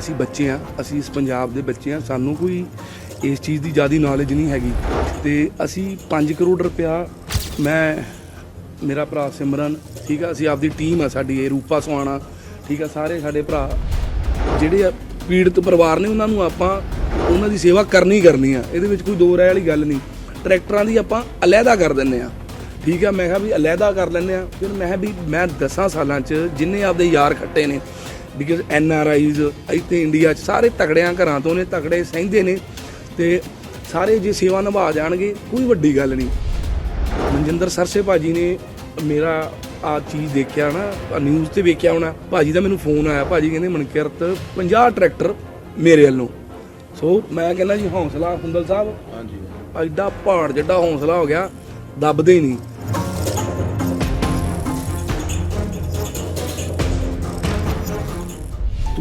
ਅਸੀਂ ਬੱਚੇ ਆ ਅਸੀਂ ਇਸ ਪੰਜਾਬ ਦੇ ਬੱਚੇ ਆ ਸਾਨੂੰ ਕੋਈ ਇਸ ਚੀਜ਼ ਦੀ ਜ਼ਿਆਦਾ ਨੌਲੇਜ ਨਹੀਂ ਹੈਗੀ। ਤੇ ਅਸੀਂ 5 ਕਰੋੜ ਰੁਪਇਆ ਮੈਂ, ਮੇਰਾ ਭਰਾ ਸਿਮਰਨ, ਠੀਕ ਆ, ਅਸੀਂ ਆਪਦੀ ਟੀਮ ਆ ਸਾਡੀ, ਇਹ ਰੂਪਾ ਸੁਆਣਾ ਠੀਕ ਆ, ਸਾਰੇ ਸਾਡੇ ਭਰਾ, ਜਿਹੜੇ ਪੀੜਤ ਪਰਿਵਾਰ ਨੇ ਉਹਨਾਂ ਨੂੰ ਆਪਾਂ ਉਹਨਾਂ ਦੀ ਸੇਵਾ ਕਰਨੀ ਕਰਨੀ ਆ, ਇਹਦੇ ਵਿੱਚ ਕੋਈ ਦੋ ਰਾਏ ਵਾਲੀ ਗੱਲ ਨਹੀਂ। ਟਰੈਕਟਰਾਂ ਦੀ ਆਪਾਂ ਅਲੱਗਾ ਕਰ ਦਿੰਨੇ ਆ, ਠੀਕ ਆ, ਮੈਂ ਕਿਹਾ ਵੀ ਅਲੱਗਾ ਕਰ ਲੈਂਦੇ ਆ, ਫਿਰ ਮੈਂ ਕਿਹਾ ਵੀ ਮੈਂ 10 ਸਾਲਾਂ 'ਚ ਜਿੰਨੇ ਆਪਦੇ ਯਾਰ ਖੱਟੇ ਨੇ ਬਿਕਾਜ਼ ਐਨ ਆਰ ਆਈਜ਼ ਇੱਥੇ ਇੰਡੀਆ 'ਚ ਸਾਰੇ ਤਕੜਿਆਂ ਘਰਾਂ ਤੋਂ ਨੇ ਤਕੜੇ ਸਹਿੰਦੇ ਨੇ ਤੇ ਸਾਰੇ ਜੇ ਸੇਵਾ ਨਿਭਾ ਜਾਣਗੇ ਕੋਈ ਵੱਡੀ ਗੱਲ ਨਹੀਂ। ਮਨਜਿੰਦਰ ਸਰਸੇ ਭਾਜੀ ਨੇ ਮੇਰਾ ਆ ਚੀਜ਼ ਦੇਖਿਆ ਨਾ ਨਿਊਜ਼ ਤੇ ਵੇਖਿਆ ਹੋਣਾ ਭਾਜੀ ਦਾ ਮੈਨੂੰ ਫੋਨ ਆਇਆ ਭਾਜੀ ਕਹਿੰਦੇ ਮਨਕਿਰਤ 50 ਟਰੈਕਟਰ ਮੇਰੇ ਵੱਲੋਂ। ਸੋ ਮੈਂ ਕਹਿੰਦਾ ਜੀ ਹੌਸਲਾ ਹੁੰਦਲ ਸਾਹਿਬ ਹਾਂਜੀ। ਐਡਾ ਪਹਾੜ ਜਿੱਡਾ ਹੌਸਲਾ ਹੋ ਗਿਆ ਦੱਬਦੇ ਹੀ ਨਹੀਂ।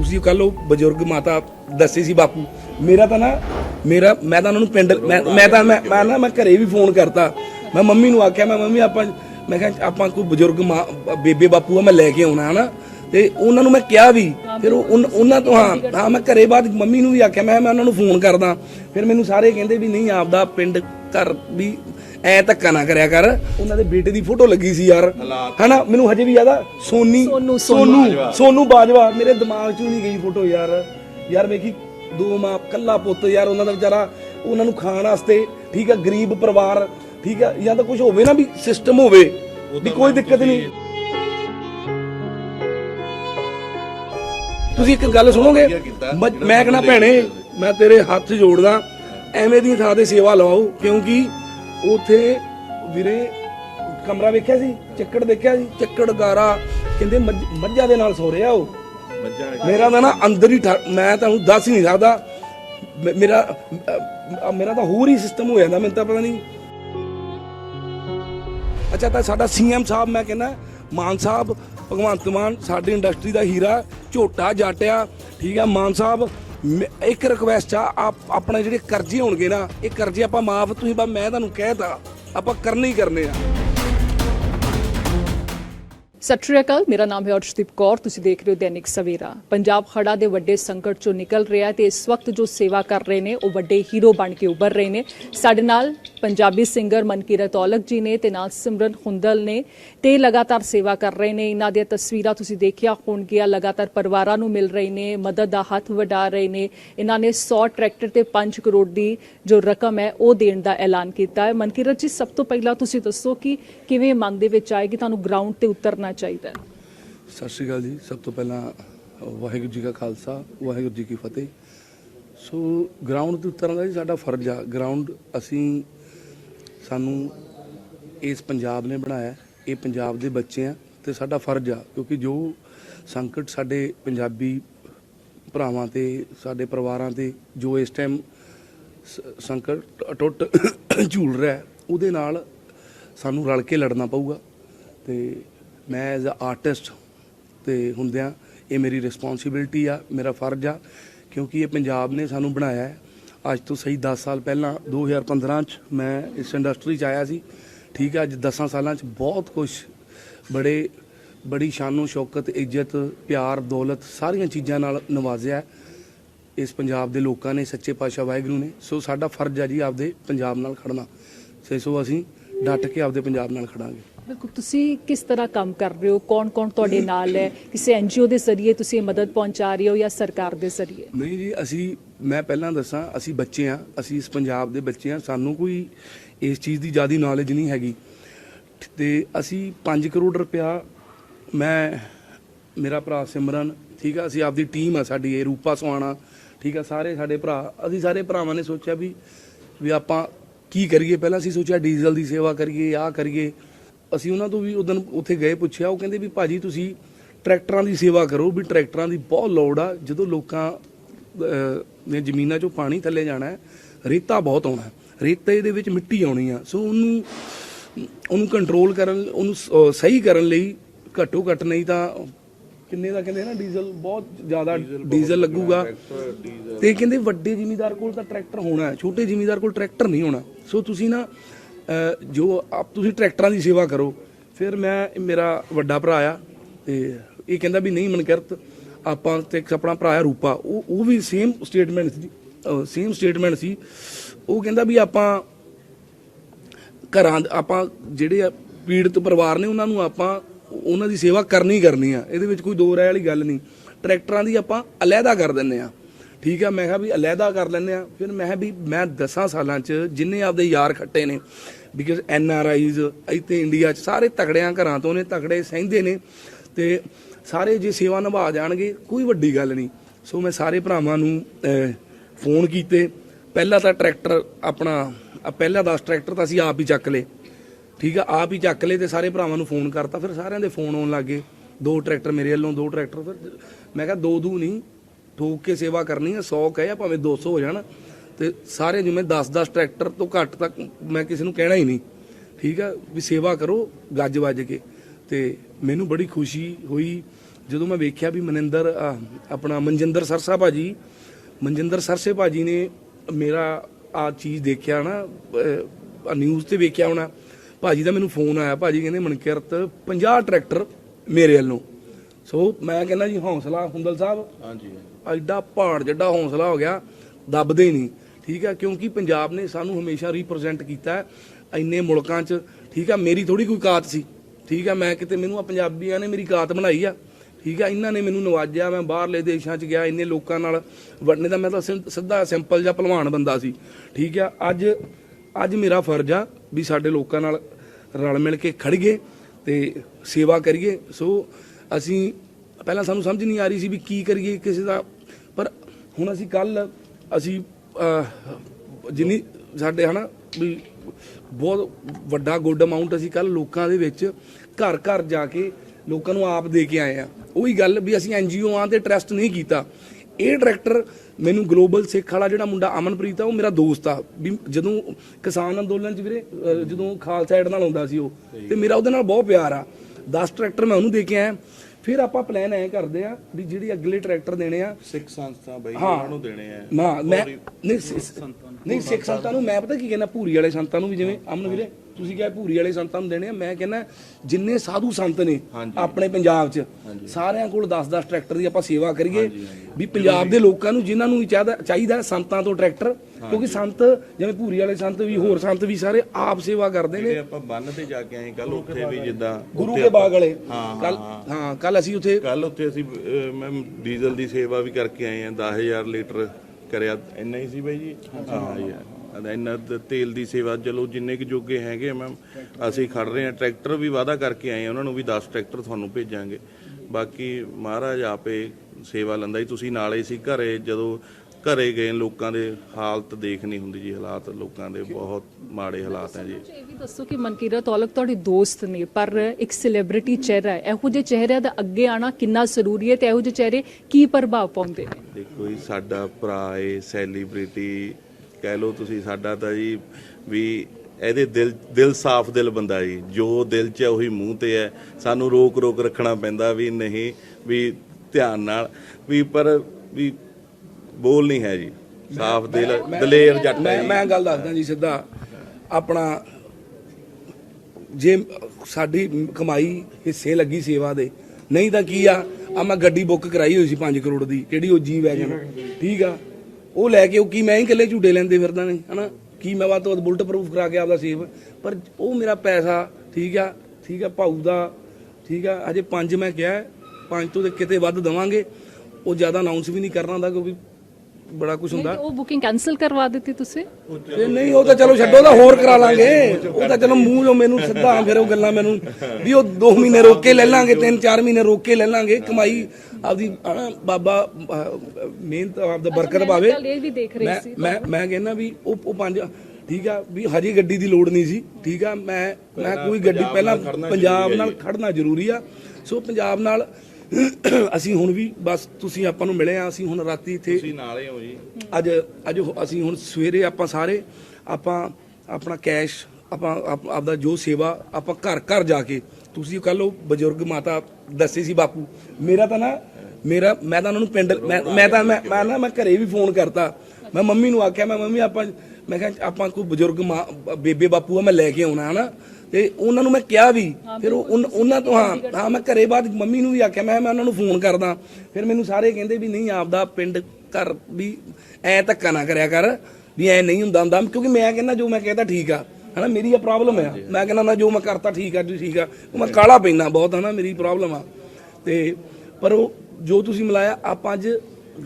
ਤੁਸੀਂ ਕੱਲ ਉਹ ਬਜ਼ੁਰਗ ਮਾਤਾ ਦੱਸੀ ਸੀ ਬਾਪੂ। ਮੇਰਾ ਤਾਂ ਨਾ, ਮੇਰਾ, ਮੈਂ ਤਾਂ ਉਹਨਾਂ ਨੂੰ ਪਿੰਡ ਮੈਂ ਮੈਂ ਤਾਂ ਮੈਂ ਮੈਂ ਨਾ, ਮੈਂ ਘਰੇ ਵੀ ਫੋਨ ਕਰਤਾ। ਮੈਂ ਮੰਮੀ ਨੂੰ ਆਖਿਆ, ਮੈਂ ਮੰਮੀ, ਆਪਾਂ ਮੈਂ ਕਿਹਾ, ਆਪਾਂ ਕੋਈ ਬਜ਼ੁਰਗ ਮਾਂ ਬੇਬੇ ਬਾਪੂ ਆ, ਮੈਂ ਲੈ ਕੇ ਆਉਣਾ, ਹਨਾ? ਤੇ ਉਹਨਾਂ ਨੂੰ ਮੈਂ ਕਿਹਾ ਵੀ, ਫਿਰ ਉਹਨਾਂ ਤੋਂ ਹਾਂ ਹਾਂ, ਮੈਂ ਘਰੇ ਬਾਅਦ ਮੰਮੀ ਨੂੰ ਵੀ ਆਖਿਆ, ਮੈਂ ਮੈਂ ਉਹਨਾਂ ਨੂੰ ਫੋਨ ਕਰਦਾ। ਫਿਰ ਮੈਨੂੰ ਸਾਰੇ ਕਹਿੰਦੇ ਵੀ, ਨਹੀਂ, ਆਪਦਾ ਪਿੰਡ ਘਰ ਵੀ ਐ ਧੱਕਾ ਨਾ ਕਰਿਆ ਕਰ। ਉਹਨਾਂ ਦੇ ਬੇਟੇ ਦੀ ਫੋਟੋ ਲੱਗੀ ਸੀ ਯਾਰ। ਹਨਾ ਮੈਨੂੰ ਹਜੇ ਵੀ ਯਾਦ ਆ ਸੋਨੀ ਸੋਨੂ ਸੋਨੂ ਬਾਜਵਾ। ਮੇਰੇ ਦਿਮਾਗ 'ਚੋਂ ਨਹੀਂ ਗਈ ਫੋਟੋ ਯਾਰ। ਯਾਰ ਵੇਖੀ ਦੋ ਮਾਂ ਕੱਲਾ ਪੁੱਤ ਯਾਰ ਉਹਨਾਂ ਦਾ ਵਿਚਾਰਾ ਉਹਨਾਂ ਨੂੰ ਖਾਣ ਵਾਸਤੇ ਠੀਕ ਆ ਗਰੀਬ ਪਰਿਵਾਰ ਠੀਕ ਆ ਜਾਂ ਤਾਂ ਕੁਝ ਹੋਵੇ ਨਾ ਵੀ ਸਿਸਟਮ ਹੋਵੇ ਵੀ ਕੋਈ ਦਿੱਕਤ ਨਹੀਂ। ਤੁਸੀਂ ਇੱਕ ਗੱਲ ਸੁਣੋਗੇ? ਮੈਂ ਕਹਣਾ ਭੈਣੇ ਮੈਂ ਤੇਰੇ ਹੱਥ ਜੋੜਦਾ। ਐਵੇਂ ਦੀ ਥਾਂ ਤੇ ਸੇਵਾ ਲਵਾਓ ਕਿਉਂਕਿ ਉਥੇ ਵੀਰੇ ਕਮਰਾ ਵੇਖਿਆ ਸੀ ਚੱਕੜ ਦੇਖਿਆ ਸੀ ਚੱਕੜ ਗਾਰਾ ਕਹਿੰਦੇ ਮੱਝ- ਦੇ ਨਾਲ ਸੋ ਰਿਹਾ ਉਹ। ਮੇਰਾ ਤਾਂ ਨਾ ਅੰਦਰ ਹੀ ਮੈਂ ਤੁਹਾਨੂੰ ਦੱਸ ਹੀ ਨਹੀਂ ਸਕਦਾ। ਮੇਰਾ ਮੇਰਾ ਤਾਂ ਹੋਰ ਹੀ ਸਿਸਟਮ ਹੋ ਜਾਂਦਾ ਮੈਨੂੰ ਤਾਂ ਪਤਾ ਨਹੀਂ। ਅੱਛਾ ਤਾਂ ਸਾਡਾ ਸੀਐਮ ਸਾਹਿਬ ਮੈਂ ਕਹਿੰਦਾ ਮਾਨ ਸਾਹਿਬ ਭਗਵੰਤ ਮਾਨ ਸਾਡੀ ਇੰਡਸਟਰੀ ਦਾ ਹੀਰਾ ਝੋਟਾ ਜਾਟਿਆ ਠੀਕ ਆ ਮਾਨ ਸਾਹਿਬ ਮ- ਇੱਕ ਰਿਕਵੈਸਟ ਆ, ਆਪ ਆਪਣੇ ਜਿਹੜੇ ਕਰਜ਼ੇ ਹੋਣਗੇ ਨਾ, ਇਹ ਕਰਜ਼ੇ ਆਪਾਂ ਮਾਫ ਤੁਸੀਂ ਬਾ ਮੈਂ ਤੁਹਾਨੂੰ ਕਹਿ ਤਾ ਆਪਾਂ ਕਰਨੇ ਹੀ ਕਰਨੇ ਆ। ਸਤਿ ਸ਼੍ਰੀ ਅਕਾਲ, ਮੇਰਾ ਨਾਮ ਹੈ ਅਰਸ਼ਦੀਪ ਕੌਰ, ਤੁਸੀਂ ਦੇਖ ਰਹੇ ਹੋ ਦੈਨਿਕ ਸਵੇਰਾ। ਪੰਜਾਬ ਖੜਾ ਦੇ ਵੱਡੇ ਸੰਕਟ ਚੋਂ ਨਿਕਲ ਰਿਹਾ ਹੈ ਤੇ ਇਸ ਵਕਤ ਜੋ ਸੇਵਾ ਕਰ ਰਹੇ ਨੇ, ਉਹ ਵੱਡੇ ਹੀਰੋ ਬਣ ਕੇ ਉੱਭਰ ਰਹੇ ਨੇ। ਸਾਡੇ ਨਾਲ ਪੰਜਾਬੀ ਸਿੰਗਰ ਮਨਕੀਰਤ ਔਲਖ ਜੀ ਨੇ ਤੇ ਨਾਲ ਸਿਮਰਨ ਹੁੰਦਲ ਨੇ ਤੇ ਲਗਾਤਾਰ ਸੇਵਾ ਕਰ ਰਹੇ ਨੇ। ਇਹਨਾਂ ਦੀਆਂ ਤਸਵੀਰਾਂ ਤੁਸੀਂ ਦੇਖਿਆ ਹੋਣਗੀਆਂ, ਲਗਾਤਾਰ ਪਰਿਵਾਰਾਂ ਨੂੰ ਮਿਲ ਰਹੇ ਨੇ, ਮਦਦ ਦਾ ਹੱਥ ਵਡਾ ਰਹੇ ਨੇ। ਇਹਨਾਂ ਨੇ 100 ਟਰੈਕਟਰ ਤੇ 5 ਕਰੋੜ ਦੀ ਜੋ ਰਕਮ ਹੈ, ਉਹ ਦੇਣ ਦਾ ਐਲਾਨ ਕੀਤਾ ਹੈ। ਮਨਕੀਰਤ ਜੀ, ਸਭ ਤੋਂ ਪਹਿਲਾਂ ਤੁਸੀਂ ਦੱਸੋ ਕਿ ਕਿਵੇਂ ਮਨ ਦੇ ਵਿੱਚ ਆਏ ਕਿ ਤੁਹਾਨੂੰ ਗਰਾਊਂਡ ਤੇ ਉਤਰਨਾ ਚਾਹੀਦਾ ਹੈ। ਸਤਿ ਸ਼੍ਰੀ ਅਕਾਲ ਜੀ। ਸਭ ਤੋਂ ਪਹਿਲਾਂ ਵਾਹਿਗੁਰੂ ਜੀ ਕਾ ਖਾਲਸਾ, ਵਾਹਿਗੁਰੂ ਜੀ ਕੀ ਫਤਿਹ। ਸੋ ਗਰਾਊਂਡ ਤੇ ਉਤਰਨ ਦਾ ਜੀ, ਸਾਡਾ ਫਰਜ਼ ਆ। ਗਰਾਊਂਡ ਅਸੀਂ ਸਾਨੂੰ ਇਸ ਪੰਜਾਬ ਨੇ ਬਣਾਇਆ। ਇਹ ਪੰਜਾਬ ਦੇ ਬੱਚੇ ਆ ਤੇ ਸਾਡਾ ਫਰਜ਼ ਆ, ਕਿਉਂਕਿ ਜੋ ਸੰਕਟ ਸਾਡੇ ਪੰਜਾਬੀ ਭਰਾਵਾਂ ਤੇ, ਸਾਡੇ ਪਰਿਵਾਰਾਂ ਤੇ ਜੋ ਇਸ ਟਾਈਮ ਸੰਕਟ ਟੁੱਟ ਝੂਲ ਰਿਹਾ, ਉਹਦੇ ਨਾਲ ਸਾਨੂੰ ਰਲ ਕੇ ਲੜਨਾ ਪਊਗਾ ਤੇ ਮੈਂ ਐਜ਼ ਅ ਆਰਟਿਸਟ ਤੇ ਹੁੰਦਿਆਂ ਇਹ ਮੇਰੀ ਰਿਸਪੌਂਸਿਬਿਲਟੀ ਆ, ਮੇਰਾ ਫਰਜ਼ ਆ, ਕਿਉਂਕਿ ਇਹ ਪੰਜਾਬ ਨੇ ਸਾਨੂੰ ਬਣਾਇਆ ਹੈ। ਅੱਜ ਤੋਂ ਸਹੀ 10 ਸਾਲ ਪਹਿਲਾਂ 2015 ਚ ਮੈਂ ਇਸ ਇੰਡਸਟਰੀ ਚ ਆਇਆ ਸੀ। ਠੀਕ ਹੈ ਅੱਜ 10 ਸਾਲਾਂ ਚ ਬਹੁਤ ਕੁਝ ਬੜੇ, ਬੜੀ ਸ਼ਾਨੋ ਸ਼ੌਕਤ, ਇੱਜ਼ਤ, ਪਿਆਰ, ਦੌਲਤ ਸਾਰੀਆਂ ਚੀਜ਼ਾਂ ਨਾਲ ਨਵਾਜ਼ਿਆ ਇਸ ਪੰਜਾਬ ਦੇ ਲੋਕਾਂ ਨੇ, ਸੱਚੇ ਪਾਤਸ਼ਾਹ ਵਾਹਿਗੁਰੂ ਨੇ। ਸੋ ਸਾਡਾ ਫਰਜ਼ ਆ ਜੀ ਆਪਦੇ ਪੰਜਾਬ ਨਾਲ ਖੜਨਾ। ਤੇ ਸੋ ਅਸੀਂ ਡਟ ਕੇ ਆਪਦੇ ਪੰਜਾਬ ਨਾਲ ਖੜਾਂਗੇ। ਬਿਲਕੁਲ ਤੁਸੀਂ ਕਿਸ ਤਰ੍ਹਾਂ ਕੰਮ ਕਰ ਰਹੇ ਹੋ? ਕੌਣ-ਕੌਣ ਤੁਹਾਡੇ ਨਾਲ ਹੈ? ਕਿਸੇ ਐਨਜੀਓ ਦੇ ਜ਼ਰੀਏ ਤੁਸੀਂ ਮਦਦ ਪਹੁੰਚਾ ਰਹੇ ਹੋ ਜਾਂ ਸਰਕਾਰ ਦੇ ਜ਼ਰੀਏ? ਨਹੀਂ ਜੀ ਅਸੀਂ ਮੈਂ ਪਹਿਲਾਂ ਦੱਸਾਂ ਅਸੀਂ ਬੱਚੇ ਆ ਅਸੀਂ ਇਸ ਪੰਜਾਬ ਦੇ ਬੱਚੇ ਆ ਸਾਨੂੰ ਕੋਈ ਇਸ ਚੀਜ਼ ਦੀ ਜ਼ਿਆਦਾ ਨੌਲੇਜ ਨਹੀਂ ਹੈਗੀ। ਤੇ ਅਸੀਂ 5 ਕਰੋੜ ਰੁਪਇਆ ਮੈਂ ਮੇਰਾ ਭਰਾ ਸਿਮਰਨ ਠੀਕ ਆ ਅਸੀਂ ਆਪਦੀ ਟੀਮ ਆ ਸਾਡੀ ਇਹ ਰੂਪਾ ਸੁਆਣਾ ਠੀਕ ਆ ਸਾਰੇ ਸਾਡੇ ਭਰਾ ਅਸੀਂ ਸਾਰੇ ਭਰਾਵਾਂ ਨੇ ਸੋਚਿਆ ਵੀ ਵੀ ਆਪਾਂ ਕੀ ਕਰੀਏ? ਪਹਿਲਾਂ ਅਸੀਂ ਸੋਚਿਆ ਡੀਜ਼ਲ ਦੀ ਸੇਵਾ ਕਰੀਏ ਆਹ ਕਰੀਏ। ਅਸੀਂ ਉਹਨਾਂ ਤੋਂ ਵੀ ਉਦੋਂ ਉੱਥੇ ਗਏ ਪੁੱਛਿਆ ਉਹ ਕਹਿੰਦੇ ਵੀ ਭਾਜੀ ਤੁਸੀਂ ਟਰੈਕਟਰਾਂ ਦੀ ਸੇਵਾ ਕਰੋ ਵੀ ਟਰੈਕਟਰਾਂ ਦੀ ਬਹੁਤ ਲੋੜ ਆ ਜਦੋਂ ਲੋਕਾਂ ਦੀਆਂ ਜ਼ਮੀਨਾਂ 'ਚੋਂ ਪਾਣੀ ਥੱਲੇ ਜਾਣਾ ਹੈ ਰੇਤਾ ਬਹੁਤ ਆਉਣਾ ਰੇਤੇ ਦੇ ਵਿੱਚ ਮਿੱਟੀ ਆਉਣੀ ਆ। ਸੋ ਉਹਨੂੰ ਉਹਨੂੰ ਕੰਟਰੋਲ ਕਰਨ ਉਹਨੂੰ ਸਹੀ ਕਰਨ ਲਈ ਘੱਟੋ ਘੱਟ ਨਹੀਂ ਤਾਂ ਕਿੰਨੇ ਦਾ ਕਹਿੰਦੇ ਨਾ ਡੀਜ਼ਲ ਬਹੁਤ ਜ਼ਿਆਦਾ ਡੀਜ਼ਲ ਲੱਗੂਗਾ। ਤੇ ਕਹਿੰਦੇ ਵੱਡੇ ਜ਼ਿਮੀਦਾਰ ਕੋਲ ਤਾਂ ਟਰੈਕਟਰ ਹੋਣਾ ਹੈ ਛੋਟੇ ਜ਼ਿਮੀਦਾਰ ਕੋਲ ਟਰੈਕਟਰ ਨਹੀਂ ਹੋਣਾ। ਸੋ ਤੁਸੀਂ ਨਾ ਜੋ ਆਪ ਤੁਸੀਂ ਟਰੈਕਟਰਾਂ ਦੀ ਸੇਵਾ ਕਰੋ, ਫਿਰ ਮੈਂ ਮੇਰਾ ਵੱਡਾ ਭਰਾ ਆ, ਤੇ ਇਹ ਕਹਿੰਦਾ ਵੀ ਨਹੀਂ ਮਨਕਿਰਤ, ਆਪਾਂ ਤੇ ਇੱਕ ਆਪਣਾ ਭਰਾ ਆ ਰੂਪਾ, ਉਹ ਉਹ ਵੀ ਸੇਮ ਸਟੇਟਮੈਂਟ ਸੀ ਸੇਮ ਸਟੇਟਮੈਂਟ ਸੀ, ਉਹ ਕਹਿੰਦਾ ਵੀ ਆਪਾਂ ਘਰਾਂ ਆਪਾਂ ਜਿਹੜੇ ਪੀੜਤ ਪਰਿਵਾਰ ਨੇ ਉਹਨਾਂ ਨੂੰ ਆਪਾਂ ਉਹਨਾਂ ਦੀ ਸੇਵਾ ਕਰਨੀ ਕਰਨੀ ਆ, ਇਹਦੇ ਵਿੱਚ ਕੋਈ ਦੋ ਰਾਏ ਵਾਲੀ ਗੱਲ ਨਹੀਂ, ਟਰੈਕਟਰਾਂ ਦੀ ਆਪਾਂ ਅਲੱਗਾ ਕਰ ਦਿੰਨੇ ਆ, ਠੀਕ ਆ, ਮੈਂ ਕਿਹਾ ਵੀ ਅਲੱਗਾ ਕਰ ਲੈਂਦੇ ਆ, ਫਿਰ ਮੈਂ ਕਿਹਾ ਵੀ ਮੈਂ 10 ਸਾਲਾਂ 'ਚ ਜਿੰਨੇ ਆਪਦੇ ਯਾਰ ਖੱਟੇ ਨੇ ਬਿਕਾਜ਼ ਐਨ ਆਰ ਆਈਜ਼ ਇੱਥੇ ਇੰਡੀਆ 'ਚ ਸਾਰੇ ਤਕੜਿਆਂ ਘਰਾਂ ਤੋਂ ਨੇ, ਤਕੜੇ ਸਹਿੰਦੇ ਨੇ, ਤੇ ਸਾਰੇ ਜੇ ਸੇਵਾ ਨਿਭਾ ਜਾਣਗੇ, ਕੋਈ ਵੱਡੀ ਗੱਲ ਨਹੀਂ। ਸੋ ਮੈਂ ਸਾਰੇ ਭਰਾਵਾਂ ਨੂੰ ਫੋਨ ਕੀਤੇ। ਪਹਿਲਾਂ ਤਾਂ ਟਰੈਕਟਰ ਆਪਣਾ ਆਹ ਪਹਿਲਾਂ 10 ਟਰੈਕਟਰ ਤਾਂ ਅਸੀਂ ਆਪ ਹੀ ਚੱਕ ਲਏ। ਠੀਕ ਆ, ਆਪ ਹੀ ਚੱਕ ਲਏ ਤੇ ਸਾਰੇ ਭਰਾਵਾਂ ਨੂੰ ਫੋਨ ਕਰਤਾ। ਫਿਰ ਸਾਰਿਆਂ ਦੇ ਫੋਨ ਆਉਣ ਲੱਗੇ। ਦੋ ਟਰੈਕਟਰ ਮੇਰੇ ਵੱਲੋਂ, ਦੋ ਟਰੈਕਟਰ ਫਿਰ ਮੈਂ ਕਿਹਾ ਦੋ ਦੂ ਨਹੀਂ, ਠੋਕ ਕੇ ਸੇਵਾ ਕਰਨੀ ਆ 100 ਕਹੇ ਆ ਭਾਵੇਂ 200 ਹੋ ਜਾਣ। ਤੇ ਸਾਰੇ ਜਿਵੇਂ 10-10 ਟਰੈਕਟਰ ਤੋਂ ਘੱਟ ਤੱਕ ਮੈਂ ਕਿਸੇ ਨੂੰ ਕਹਿਣਾ ਹੀ ਨਹੀਂ। ਠੀਕ ਆ? ਵੀ ਸੇਵਾ ਕਰੋ ਗੱਜ ਵੱਜ ਕੇ। ਤੇ ਮੈਨੂੰ ਬੜੀ ਖੁਸ਼ੀ ਹੋਈ ਜਦੋਂ ਮੈਂ ਵੇਖਿਆ ਵੀ ਮਨਿੰਦਰ ਆਪਣਾ ਮਨਜਿੰਦਰ ਸਰਸਾ ਭਾਜੀ ਮਨਜਿੰਦਰ ਸਰਸੇ ਭਾਜੀ ਨੇ ਮੇਰਾ ਆ ਚੀਜ਼ ਦੇਖਿਆ ਨਾ ਨਿਊਜ਼ ਤੇ ਵੇਖਿਆ ਹੋਣਾ। ਭਾਜੀ ਦਾ ਮੈਨੂੰ ਫੋਨ ਆਇਆ। ਭਾਜੀ ਕਹਿੰਦੇ ਮਨਕਿਰਤ 50 ਟਰੈਕਟਰ ਮੇਰੇ ਵੱਲੋਂ। ਸੋ ਮੈਂ ਕਹਿੰਦਾ ਜੀ ਹੌਸਲਾ ਹੁੰਦਲ ਸਾਹਿਬ। ਹਾਂਜੀ ਐਡਾ ਪਹਾੜ ਜਿੱਡਾ ਹੌਸਲਾ ਹੋ ਗਿਆ ਦੱਬਦੇ ਹੀ ਨਹੀਂ। ਠੀਕ ਹੈ ਕਿਉਂਕਿ ਪੰਜਾਬ ਨੇ ਸਾਨੂੰ ਹਮੇਸ਼ਾ ਰਿਪਰੈਜ਼ੈਂਟ ਕੀਤਾ ਇੰਨੇ ਮੁਲਕਾਂ 'ਚ, ਠੀਕ ਆ, ਮੇਰੀ ਥੋੜੀ ਕੋਈ ਕਾਤ ਸੀ, ਠੀਕ ਆ, ਮੈਂ ਕਿਤੇ ਮੈਨੂੰ ਆ ਪੰਜਾਬੀਆਂ ਨੇ ਮੇਰੀ ਕਾਤ ਬਣਾਈ ਆ, ਠੀਕ ਆ, ਇਹਨਾਂ ਨੇ ਮੈਨੂੰ ਨਵਾਜਿਆ, ਮੈਂ ਬਾਹਰਲੇ ਦੇਸ਼ਾਂ 'ਚ ਗਿਆ, ਇੰਨੇ ਲੋਕਾਂ ਨਾਲ ਵੜਨੇ ਦਾ ਮੈਂ ਤਾਂ ਸਿੰ- ਸਿੱਧਾ ਸਿੰਪਲ ਜਿਹਾ ਭਲਵਾਨ ਬੰਦਾ ਸੀ, ਠੀਕ ਆ, ਅੱਜ ਅੱਜ ਮੇਰਾ ਫਰਜ਼ ਆ ਵੀ ਸਾਡੇ ਲੋਕਾਂ ਨਾਲ ਰਲ ਮਿਲ ਕੇ ਖੜੀਏ ਤੇ ਸੇਵਾ ਕਰੀਏ, ਸੋ ਅਸੀਂ, ਪਹਿਲਾਂ ਸਾਨੂੰ ਸਮਝ ਨਹੀਂ ਆ ਰਹੀ ਸੀ ਵੀ ਕੀ ਕਰੀਏ ਕਿਸੇ ਦਾ, ਪਰ ਹੁਣ ਅਸੀਂ ਕੱਲ ਅਸੀਂ ਜਿੰਨੀ ਸਾਡੇ ਹਨਾ ਵੀ ਬਹੁਤ ਵੱਡਾ ਗੁੱਡ ਅਮਾਉਂਟ ਅਸੀਂ ਕੱਲ ਲੋਕਾਂ ਦੇ ਵਿੱਚ ਘਰ ਘਰ ਜਾ ਕੇ ਲੋਕਾਂ ਨੂੰ ਆਪ ਦੇ ਕੇ ਆਏ ਆ। ਉਹੀ ਗੱਲ ਵੀ ਅਸੀਂ ਐਨਜੀਓ ਆ ਤੇ ਟਰਸਟ ਨਹੀਂ ਕੀਤਾ। ਇਹ ਡਾਇਰੈਕਟਰ ਮੈਨੂੰ ਗਲੋਬਲ ਸਿੱਖ ਵਾਲਾ ਜਿਹੜਾ ਮੁੰਡਾ ਅਮਨਪ੍ਰੀਤ ਆ, ਉਹ ਮੇਰਾ ਦੋਸਤ ਆ। ਵੀ ਜਦੋਂ ਕਿਸਾਨ ਅੰਦੋਲਨ ਚ ਵੀਰੇ ਜਦੋਂ ਖਾਲਸਾ ਏਡ ਨਾਲ ਆਉਂਦਾ ਸੀ ਉਹ, ਤੇ ਮੇਰਾ ਉਹਦੇ ਨਾਲ ਬਹੁਤ ਪਿਆਰ ਆ। 10 ਟਰੈਕਟਰ ਮੈਂ ਉਹਨੂੰ ਦੇ ਕੇ ਆਇਆ। ਫਿਰ ਆਪਾਂ ਪਲਾਨ ਐ ਕਰਦੇ ਆ ਵੀ ਜਿਹੜੀ ਅਗਲੇ ਟਰੈਕਟਰ ਦੇਣੇ ਆ ਸਿੱਖ ਸੰਸਥਾ ਬਈ ਹਾਂ। ਉਹਨਾਂ ਨੂੰ ਦੇਣੇ ਆ ਨਾ ਮੈਂ ਨਹੀਂ ਸਿ- ਨਹੀਂ ਸਿੱਖ ਸੰਤਾਂ ਨੂੰ ਮੈਂ ਪਤਾ ਕੀ ਕਹਿੰਦਾ ਭੂਰੀ ਵਾਲੇ ਸੰਤਾਂ ਨੂੰ ਵੀ ਜਿਵੇਂ ਅਮਨ ਵੀਰੇ ਤੁਸੀਂ ਕਿਹਾ ਭੂਰੀ ਵਾਲੇ ਸੰਤਾਂ ਨੂੰ ਦੇਣੇ ਆ ਮੈਂ ਕਹਿੰਦਾ ਜਿੰਨੇ ਸਾਧੂ ਸੰਤ ਨੇ ਆਪਣੇ ਪੰਜਾਬ 'ਚ ਸਾਰਿਆਂ ਕੋਲ 10-10 ਟਰੈਕਟਰ ਦੀ ਆਪਾਂ ਸੇਵਾ ਕਰੀਏ ਵੀ ਪੰਜਾਬ ਦੇ ਲੋਕਾਂ ਨੂੰ ਜਿਨ੍ਹਾਂ ਨੂੰ ਵੀ ਚਾਹੀਦਾ ਚਾਹੀਦਾ ਸੰਤਾਂ ਤੋਂ ਟਰੈਕਟਰ ਕਿਉਂਕਿ ਸੰਤ ਜਿਵੇਂ ਭੂਰੀ ਵਾਲੇ ਸੰਤ ਵੀ ਹੋਰ ਸੰਤ ਵੀ ਸਾਰੇ ਆਪ ਸੇਵਾ ਕਰਦੇ ਨੇ। ਜਿਹੜੇ ਆਪਾਂ ਬੰਨ ਤੇ ਜਾ ਕੇ ਆਏ ਕੱਲ ਉੱਥੇ ਵੀ ਜਿੱਦਾਂ ਗੁਰੂ ਕੇ ਬਾਗ ਵਾਲੇ। ਹਾਂ, ਕੱਲ ਹਾਂ ਕੱਲ ਅਸੀਂ ਉੱਥੇ ਕੱਲ ਉੱਥੇ ਅਸੀਂ ਮੈਮ ਡੀਜ਼ਲ ਦੀ ਸੇਵਾ ਵੀ ਕਰਕੇ ਆਏ ਆ 10000 ਲੀਟਰ ਕਰਿਆ। ਇੰਨਾ ਹੀ ਸੀ ਬਾਈ ਜੀ? ਹਾਂ ਯਾਰ ਇੰਨਾ ਤ- ਤੇਲ ਦੀ ਸੇਵਾ ਚਲੋ ਜਿੰਨੇ ਕੁ ਜੋਗੇ ਹੈਗੇ ਮੈਮ ਅਸੀਂ ਖੜ ਰਹੇ ਆ ਟਰੈਕਟਰ ਵੀ ਵਾਅਦਾ ਕਰਕੇ ਆਏ ਉਹਨਾਂ ਨੂੰ ਵੀ 10 ਟਰੈਕਟਰ ਤੁਹਾਨੂੰ ਭੇਜਾਂਗੇ। ਬਾਕੀ ਮਹਾਰਾਜ ਆਪੇ ਸੇਵਾ ਲੰਦਾ ਜੀ ਤੁਸੀਂ ਨਾਲੇ ਸੀ ਘਰੇ ਜਦੋਂ ਘਰੇ ਗਏ ਲੋਕਾਂ ਦੇ ਹਾਲਤ ਦੇਖ ਨਹੀਂ ਹੁੰਦੀ ਜੀ ਹਾਲਾਤ ਲੋਕਾਂ ਦੇ ਬਹੁਤ ਮਾੜੇ ਹਾਲਾਤ ਹੈ ਜੀ। ਇਹ ਵੀ ਦੱਸੋ ਕਿ ਮਨਕੀਰਤ ਔਲਖ ਤੁਹਾਡੇ ਦੋਸਤ ਨੇ ਪਰ ਇੱਕ ਸੈਲੀਬ੍ਰਿਟੀ ਚਿਹਰਾ ਹੈ। ਇਹੋ ਜਿਹੇ ਚਿਹਰਿਆਂ ਦਾ ਅੱਗੇ ਆਣਾ ਕਿੰਨਾ ਜ਼ਰੂਰੀ ਹੈ ਤੇ ਇਹੋ ਜਿਹੇ ਚਿਹਰੇ ਕੀ ਪ੍ਰਭਾਵ ਪਾਉਂਦੇ ਨੇ? ਦੇਖੋ ਜੀ ਸਾਡਾ ਭਰਾ ਏ ਸੈਲੀਬ੍ਰਿਟੀ ਕਹਿ ਲਓ ਤੁਸੀਂ ਸਾਡਾ ਤਾਂ ਜੀ ਵੀ ਇਹਦੇ ਦਿਲ ਦਿਲ ਸਾਫ਼ ਦਿਲ ਬੰਦਾ ਜੀ। ਜੋ ਦਿਲ 'ਚ ਹੈ ਉਹੀ ਮੂੰਹ ਤੇ ਹੈ। ਸਾਨੂੰ ਰੋਕ ਰੋਕ ਰੱਖਣਾ ਪੈਂਦਾ ਵੀ ਨਹੀਂ ਵੀ ਧਿਆਨ ਨਾਲ ਵੀ ਪਰ ਵੀ ਬੋਲ ਨਹੀਂ ਹੈ ਜੀ। ਸਾਫ਼ ਦਿਲ ਦਲੇਰ ਜੱਟ ਹੈ ਮੈਂ ਜੀ। ਮੈਂ ਗੱਲ ਦੱਸਦਾ ਜੀ ਸਿੱਧਾ। ਆਪਣਾ ਜੇ ਸਾਡੀ ਕਮਾਈ ਹਿੱਸੇ ਲੱਗੀ ਸੇਵਾ ਦੇ ਨਹੀਂ ਤਾਂ ਕੀ ਆ? ਆ ਮੈਂ ਗੱਡੀ ਬੁੱਕ ਕਰਾਈ ਹੋਈ ਸੀ 5 ਕਰੋੜ ਦੀ ਕਿਹੜੀ ਉਹ ਜੀ ਵੈਗਨ ਠੀਕ ਆ? ਉਹ ਲੈ ਕੇ ਉਹ ਕੀ ਮੈਂ ਹੀ ਇਕੱਲੇ ਝੂਟੇ ਲੈਂਦੇ ਫਿਰਦਾ ਨੇ ਹਨਾ? ਕੀ ਮੈਂ ਵੱਧ ਤੋਂ ਬੁਲਟ ਪ੍ਰੂਫ ਕਰਾ ਕੇ ਆਪਦਾ ਸੇਵ ਪਰ ਉਹ ਮੇਰਾ ਪੈਸਾ ਠੀਕ ਆ? ਠੀਕ ਆ ਭਾਊ ਦਾ ਠੀਕ ਆ? ਅਜੇ ਪੰਜ ਮੈਂ ਕਿਹਾ ਹੈ, ਪੰਜ ਤੋਂ ਤੇ ਕਿਤੇ ਵੱਧ ਦਵਾਂਗੇ। ਉਹ ਜ਼ਿਆਦਾ ਅਨਾਉਂਸ ਵੀ ਨਹੀਂ ਕਰਨਾ ਹੁੰਦਾ ਕਿਉਂਕਿ ਬੜਾ ਕੁਝ ਹੁੰਦਾ। ਉਹ ਬੁਕਿੰਗ ਕੈਨਸਲ ਕਰਵਾ ਦਿੱਤੀ ਤੁਸੀਂ? ਤੇ ਨਹੀਂ ਉਹ ਤਾਂ ਚਲੋ ਛੱਡੋ ਉਹਦਾ ਹੋਰ ਕਰਾ ਲਾਂਗੇ। ਉਹ ਤਾਂ ਚਲੋ ਮੂੰਹ ਜੋ ਮੈਨੂੰ ਸਿੱਧਾ ਫਿਰ ਉਹ ਗੱਲਾਂ ਮੈਨੂੰ। ਵੀ ਉਹ 2 ਮਹੀਨੇ ਰੋਕ ਕੇ ਲੈ ਲਾਂਗੇ 3-4 ਮਹੀਨੇ ਰੋਕ ਕੇ ਲੈ ਲਾਂਗੇ ਕਮਾਈ ਆਪਦੀ ਬਾਬਾ ਮਿਹਨਤ ਆਪਦਾ ਬਰਕਤ ਪਾਵੇ। ਮੈਂ ਮੈਂ ਮੈਂ ਕਹਿੰਦਾ ਵੀ ਉਹ ਉਹ ਪੰਜ ਠੀਕ ਆ ਵੀ ਹਜੇ ਗੱਡੀ ਦੀ ਲੋੜ ਨਹੀਂ ਸੀ ਠੀਕ ਆ ਮੈਂ ਮੈਂ ਕੋਈ ਗੱਡੀ ਪਹਿਲਾਂ ਪੰਜਾਬ ਨਾਲ ਖੜਨਾ ਜ਼ਰੂਰੀ ਆ। ਸੋ ਪੰਜਾਬ ਨਾਲ ਅਸੀਂ ਹੁਣ ਵੀ ਬਸ ਤੁਸੀਂ ਆਪਾਂ ਨੂੰ ਮਿਲੇ ਆ ਅਸੀਂ ਹੁਣ ਰਾਤੀ ਇੱਥੇ ਤੁਸੀਂ ਨਾਲੇ ਹੋ ਜੀ। ਅੱਜ ਅੱਜ ਉਹ- ਅਸੀਂ ਹੁਣ ਸਵੇਰੇ ਆਪਾਂ ਸਾਰੇ ਆਪਾਂ ਆਪਣਾ ਕੈਸ਼ ਆਪਾਂ ਆਪ- ਆਪਦਾ ਜੋ ਸੇਵਾ ਆਪਾਂ ਘਰ ਘਰ ਜਾ ਕੇ ਤੁਸੀਂ ਕੱਲ ਉਹ ਬਜ਼ੁਰਗ ਮਾਤਾ ਦੱਸੀ ਸੀ ਬਾਪੂ। ਮੇਰਾ ਤਾਂ ਨਾ ਮੇਰਾ ਮੈਂ ਤਾਂ ਉਹਨਾਂ ਨੂੰ ਪਿੰਡ ਮੈਂ ਮੈਂ ਤਾਂ ਮੈਂ ਮੈਂ ਨਾ ਮੈਂ ਘਰੇ ਵੀ ਫੋਨ ਕਰਤਾ। ਮੈਂ ਮੰਮੀ ਨੂੰ ਆਖਿਆ ਮੈਂ ਮੰਮੀ ਆਪਾਂ ਮੈਂ ਕਿਹਾ ਆਪਾਂ ਕੋਈ ਬਜ਼ੁਰਗ ਮਾਂ ਬੇਬੇ ਬਾਪੂ ਆ ਮੈਂ ਲੈ ਕੇ ਆਉਣਾ ਹਨਾ? ਤੇ ਉਹਨਾਂ ਨੂੰ ਮੈਂ ਕਿਹਾ ਵੀ ਫਿਰ ਉਹ ਉਨ- ਉਹਨਾਂ ਤੋਂ ਹਾਂ ਹਾਂ ਮੈਂ ਘਰੇ ਬਾਅਦ ਮੰਮੀ ਨੂੰ ਵੀ ਆਖਿਆ ਮੈਂ ਮੈਂ ਉਹਨਾਂ ਨੂੰ ਫੋਨ ਕਰਦਾ। ਫਿਰ ਮੈਨੂੰ ਸਾਰੇ ਕਹਿੰਦੇ ਵੀ ਨਹੀਂ ਆਪਦਾ ਪਿੰਡ ਘਰ ਵੀ ਐ ਧੱਕਾ ਨਾ ਕਰਿਆ ਕਰ ਵੀ ਐ ਨਹੀਂ ਹੁੰਦਾ ਹੁੰਦਾ। ਕਿਉਂਕਿ ਮੈਂ ਕਹਿੰਦਾ ਜੋ ਮੈਂ ਕਹਿੰਦਾ ਠੀਕ ਆ। ਹਨਾ ਮੇਰੀ ਇਹ ਪ੍ਰੋਬਲਮ ਆ। ਮੈਂ ਕਹਿੰਦਾ ਨਾ ਜੋ ਮੈਂ ਕਰਤਾ ਠੀਕ ਆ ਜੀ ਠੀਕ ਆ। ਉਹ ਮੈਂ ਕਾਲਾ ਪੈਂਦਾ ਬਹੁਤ ਹਨਾ ਮੇਰੀ ਪ੍ਰੋਬਲਮ ਆ। ਤੇ ਪਰ ਉਹ ਜੋ ਤੁਸੀਂ ਮਿਲਾਇਆ ਆਪਾਂ ਅੱਜ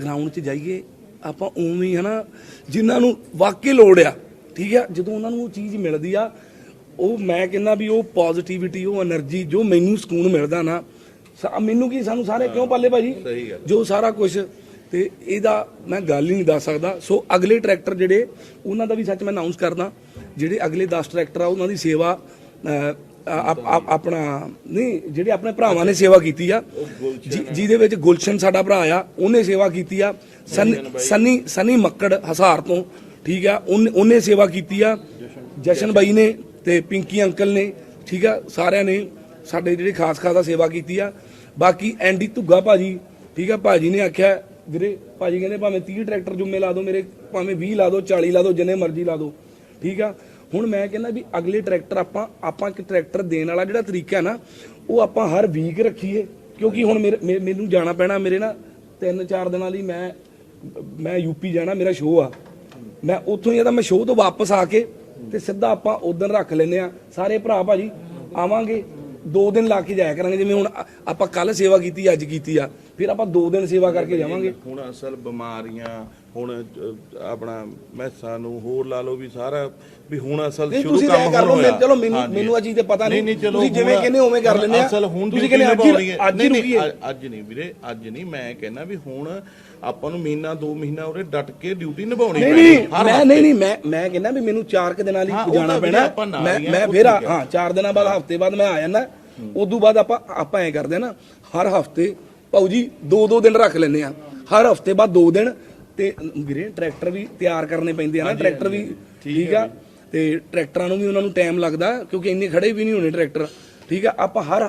ਗਰਾਊਂਡ 'ਚ ਜਾਈਏ ਆਪਾਂ ਉਵੇਂ ਹੀ ਹਨਾ ਜਿਨ੍ਹਾਂ ਨੂੰ ਵਾਕਈ ਲੋੜ ਆ ਠੀਕ ਆ ਜਦੋਂ ਉਹਨਾਂ ਨੂੰ ਉਹ ਚੀਜ਼ ਮਿਲਦੀ ਆ ਉਹ ਮੈਂ ਕਹਿੰਦਾ ਵੀ ਉਹ ਪੋਜ਼ਿਟਿਵਿਟੀ ਉਹ એનર્ਜੀ ਜੋ ਮੈਨੂੰ ਸਕੂਨ ਮਿਲਦਾ ਨਾ ਮੈਨੂੰ ਕੀ ਸਾਨੂੰ ਸਾਰੇ ਕਿਉਂ ਪਾਲੇ ਭਾਜੀ? ਸਹੀ ਜੋ ਸਾਰਾ ਕੁਝ ਤੇ ਇਹਦਾ ਮੈਂ ਗੱਲ ਹੀ ਨਹੀਂ ਦੱਸ ਸਕਦਾ। ਸੋ ਅਗਲੇ ਟਰੈਕਟਰ ਜਿਹੜੇ ਉਹਨਾਂ ਦਾ ਵੀ ਸੱਚ ਮੈਂ ਅਨਾਉਂਸ ਕਰਦਾ ਜਿਹੜੇ ਅਗਲੇ 10 ਟਰੈਕਟਰ ਆ ਉਹਨਾਂ ਦੀ ਸੇਵਾ ਆਪਣਾ ਨਹੀਂ ਜਿਹੜੇ ਆਪਣੇ ਭਰਾਵਾਂ ਨੇ ਸੇਵਾ ਕੀਤੀ ਆ ਜਿ- ਜਿਹਦੇ ਵਿੱਚ ਗੁਲਸ਼ਨ ਸਾਡਾ ਭਰਾ ਆ ਉਹਨੇ ਸੇਵਾ ਕੀਤੀ ਆ। ਸਨ- ਸਨੀ ਸਨੀ ਮੱਕੜ ਹਸਾਰ ਤੋਂ ਠੀਕ ਆ ਉਹਨੇ ਉਹਨੇ ਸੇਵਾ ਕੀਤੀ ਆ। ਜਸ਼ਨ ਬਾਈ ਨੇ ਤੇ ਪਿੰਕੀ ਅੰਕਲ ਨੇ, ਠੀਕ ਆ, ਸਾਰਿਆਂ ਨੇ ਸਾਡੇ ਜਿਹੜੇ ਖਾਸ ਖਾਸ ਦਾ ਸੇਵਾ ਕੀਤੀ ਆ। ਬਾਕੀ ਐਂਡੀ ਧੁੱਗਾ ਭਾਜੀ, ਠੀਕ ਆ, ਭਾਜੀ ਨੇ ਆਖਿਆ, ਵੀਰੇ, ਭਾਜੀ ਕਹਿੰਦੇ ਭਾਵੇਂ 30 ਟਰੈਕਟਰ ਜੁੰਮੇ ਲਾ ਦਿਓ ਮੇਰੇ, ਭਾਵੇਂ 20 ਲਾ ਦਿਓ 40 ਲਾ ਦਿਓ ਜਿੰਨੇ ਮਰਜ਼ੀ ਲਾ ਦਿਓ ਠੀਕ ਆ। ਹੁਣ ਮੈਂ ਕਹਿੰਦਾ ਵੀ ਅਗਲੇ ਟਰੈਕਟਰ ਆਪਾਂ ਆਪਾਂ ਇੱਕ ਟਰੈਕਟਰ ਦੇਣ ਵਾਲਾ ਜਿਹੜਾ ਤਰੀਕਾ ਹੈ ਨਾ, ਉਹ ਆਪਾਂ ਹਰ ਵੀਕ ਰੱਖੀਏ, ਕਿਉਂਕਿ ਹੁਣ ਮੇਰੇ, ਮੇ- ਮੈਨੂੰ ਜਾਣਾ ਪੈਣਾ, ਮੇਰੇ ਨਾ ਤਿੰਨ ਚਾਰ ਦਿਨਾਂ ਲਈ ਮੈਂ ਮੈਂ ਯੂਪੀ ਜਾਣਾ, ਮੇਰਾ ਸ਼ੋਅ ਆ। ਮੈਂ ਉੱਥੋਂ ਹੀ ਇਹਦਾ ਮੈਂ ਸ਼ੋਅ ਤੋਂ ਵਾਪਸ ਆ ਕੇ ਤੇ ਸਿੱਧਾ ਆਪਾਂ ਉਦੋਂ ਰੱਖ ਲੈਨੇ ਆ ਸਾਰੇ ਭਰਾ ਭਾਜੀ, ਆਵਾਂਗੇ। ਦੋ ਦਿਨ ਲਾ ਕੇ ਜਾਇਆ ਕਰਾਂਗੇ, ਜਿਵੇਂ ਹੁਣ ਆਪਾਂ ਕੱਲ ਸੇਵਾ ਕੀਤੀ, ਅੱਜ ਕੀਤੀ ਆ। ਫਿਰ ਆਪਾਂ ਦੋ ਦਿਨ ਸੇਵਾ ਕਰਕੇ ਜਾਵਾਂਗੇ। ਹੁਣ ਅਸਲ ਬਿਮਾਰੀਆਂ ਹੁਣ ਆਪਣਾ ਮੈਸਾਂ ਨੂੰ ਹੋਰ ਲਾ ਲਓ ਵੀ ਸਾਰਾ ਵੀ ਹੁਣ ਅਸਲ ਸ਼ੁਰੂ ਕੰਮ ਕਰ ਲਓ ਚਲੋ ਮੈਨੂੰ। ਮੈਨੂੰ ਚੀਜ਼ ਤੇ ਪਤਾ ਨਹੀਂ ਤੁਸੀਂ ਜਿਵੇਂ ਕਹਿੰਦੇ ਉਵੇਂ ਕਰ ਲੈਂਦੇ ਆ ਅਸਲ ਹੁਣ ਤੁਸੀਂ ਕਹਿੰਦੇ ਅੱਜ। ਅੱਜ ਨਹੀਂ, ਅੱਜ ਨਹੀਂ ਵੀਰੇ ਅੱਜ ਨਹੀਂ ਮੈਂ ਕਹਿੰਦਾ ਵੀ ਹੁਣ ਆਪਾਂ ਨੂੰ ਮਹੀਨਾ ਦੋ ਮਹੀਨਾ ਉਹਦੇ ਡਟ ਕੇ ਡਿਊਟੀ ਨਿਭਾਉਣੀ ਪੈਣੀ। ਮੈਂ। ਨਹੀਂ ਨਹੀਂ ਮੈਂ ਮੈਂ ਕਹਿੰਦਾ ਵੀ ਮੈਨੂੰ 4 ਕੁ ਦਿਨਾਂ ਲਈ ਜਾਣਾ ਪੈਣਾ ਮੈਂ ਮੈਂ ਫਿਰ ਹੈ। ਹਾਂ 4 ਦਿਨਾਂ ਬਾਅਦ ਹਫ਼ਤੇ ਬਾਅਦ ਮੈਂ ਆ ਜਾਂਦਾ ਉਦੋਂ ਬਾਅਦ ਆਪਾਂ ਆਪਾਂ ਐ ਕਰਦੇ ਨਾ ਹਰ ਹਫ਼ਤੇ ਭਾਊ ਜੀ ਦੋ ਦੋ ਦਿਨ ਰੱਖ ਲੈਂਦੇ ਆ ਹਰ ਹਫ਼ਤੇ ਬਾਅਦ ਦੋ ਦਿਨ ਤੇ ਵੀਰੇ ਟਰੈਕਟਰ ਵੀ ਤਿਆਰ ਕਰਨੇ ਪੈਂਦੇ ਆ ਨਾ ਟਰੈਕਟਰ ਵੀ ਠੀਕ ਆ। ਤੇ ਟਰੈਕਟਰਾਂ ਨੂੰ ਵੀ ਉਹਨਾਂ ਨੂੰ ਟਾਈਮ ਲੱਗਦਾ ਕਿਉਂਕਿ ਇੰਨੇ ਖੜੇ ਵੀ ਨਹੀਂ ਹੋਣੇ ਟਰੈਕਟਰ। ਠੀਕ ਆ ਆਪਾਂ ਹਰ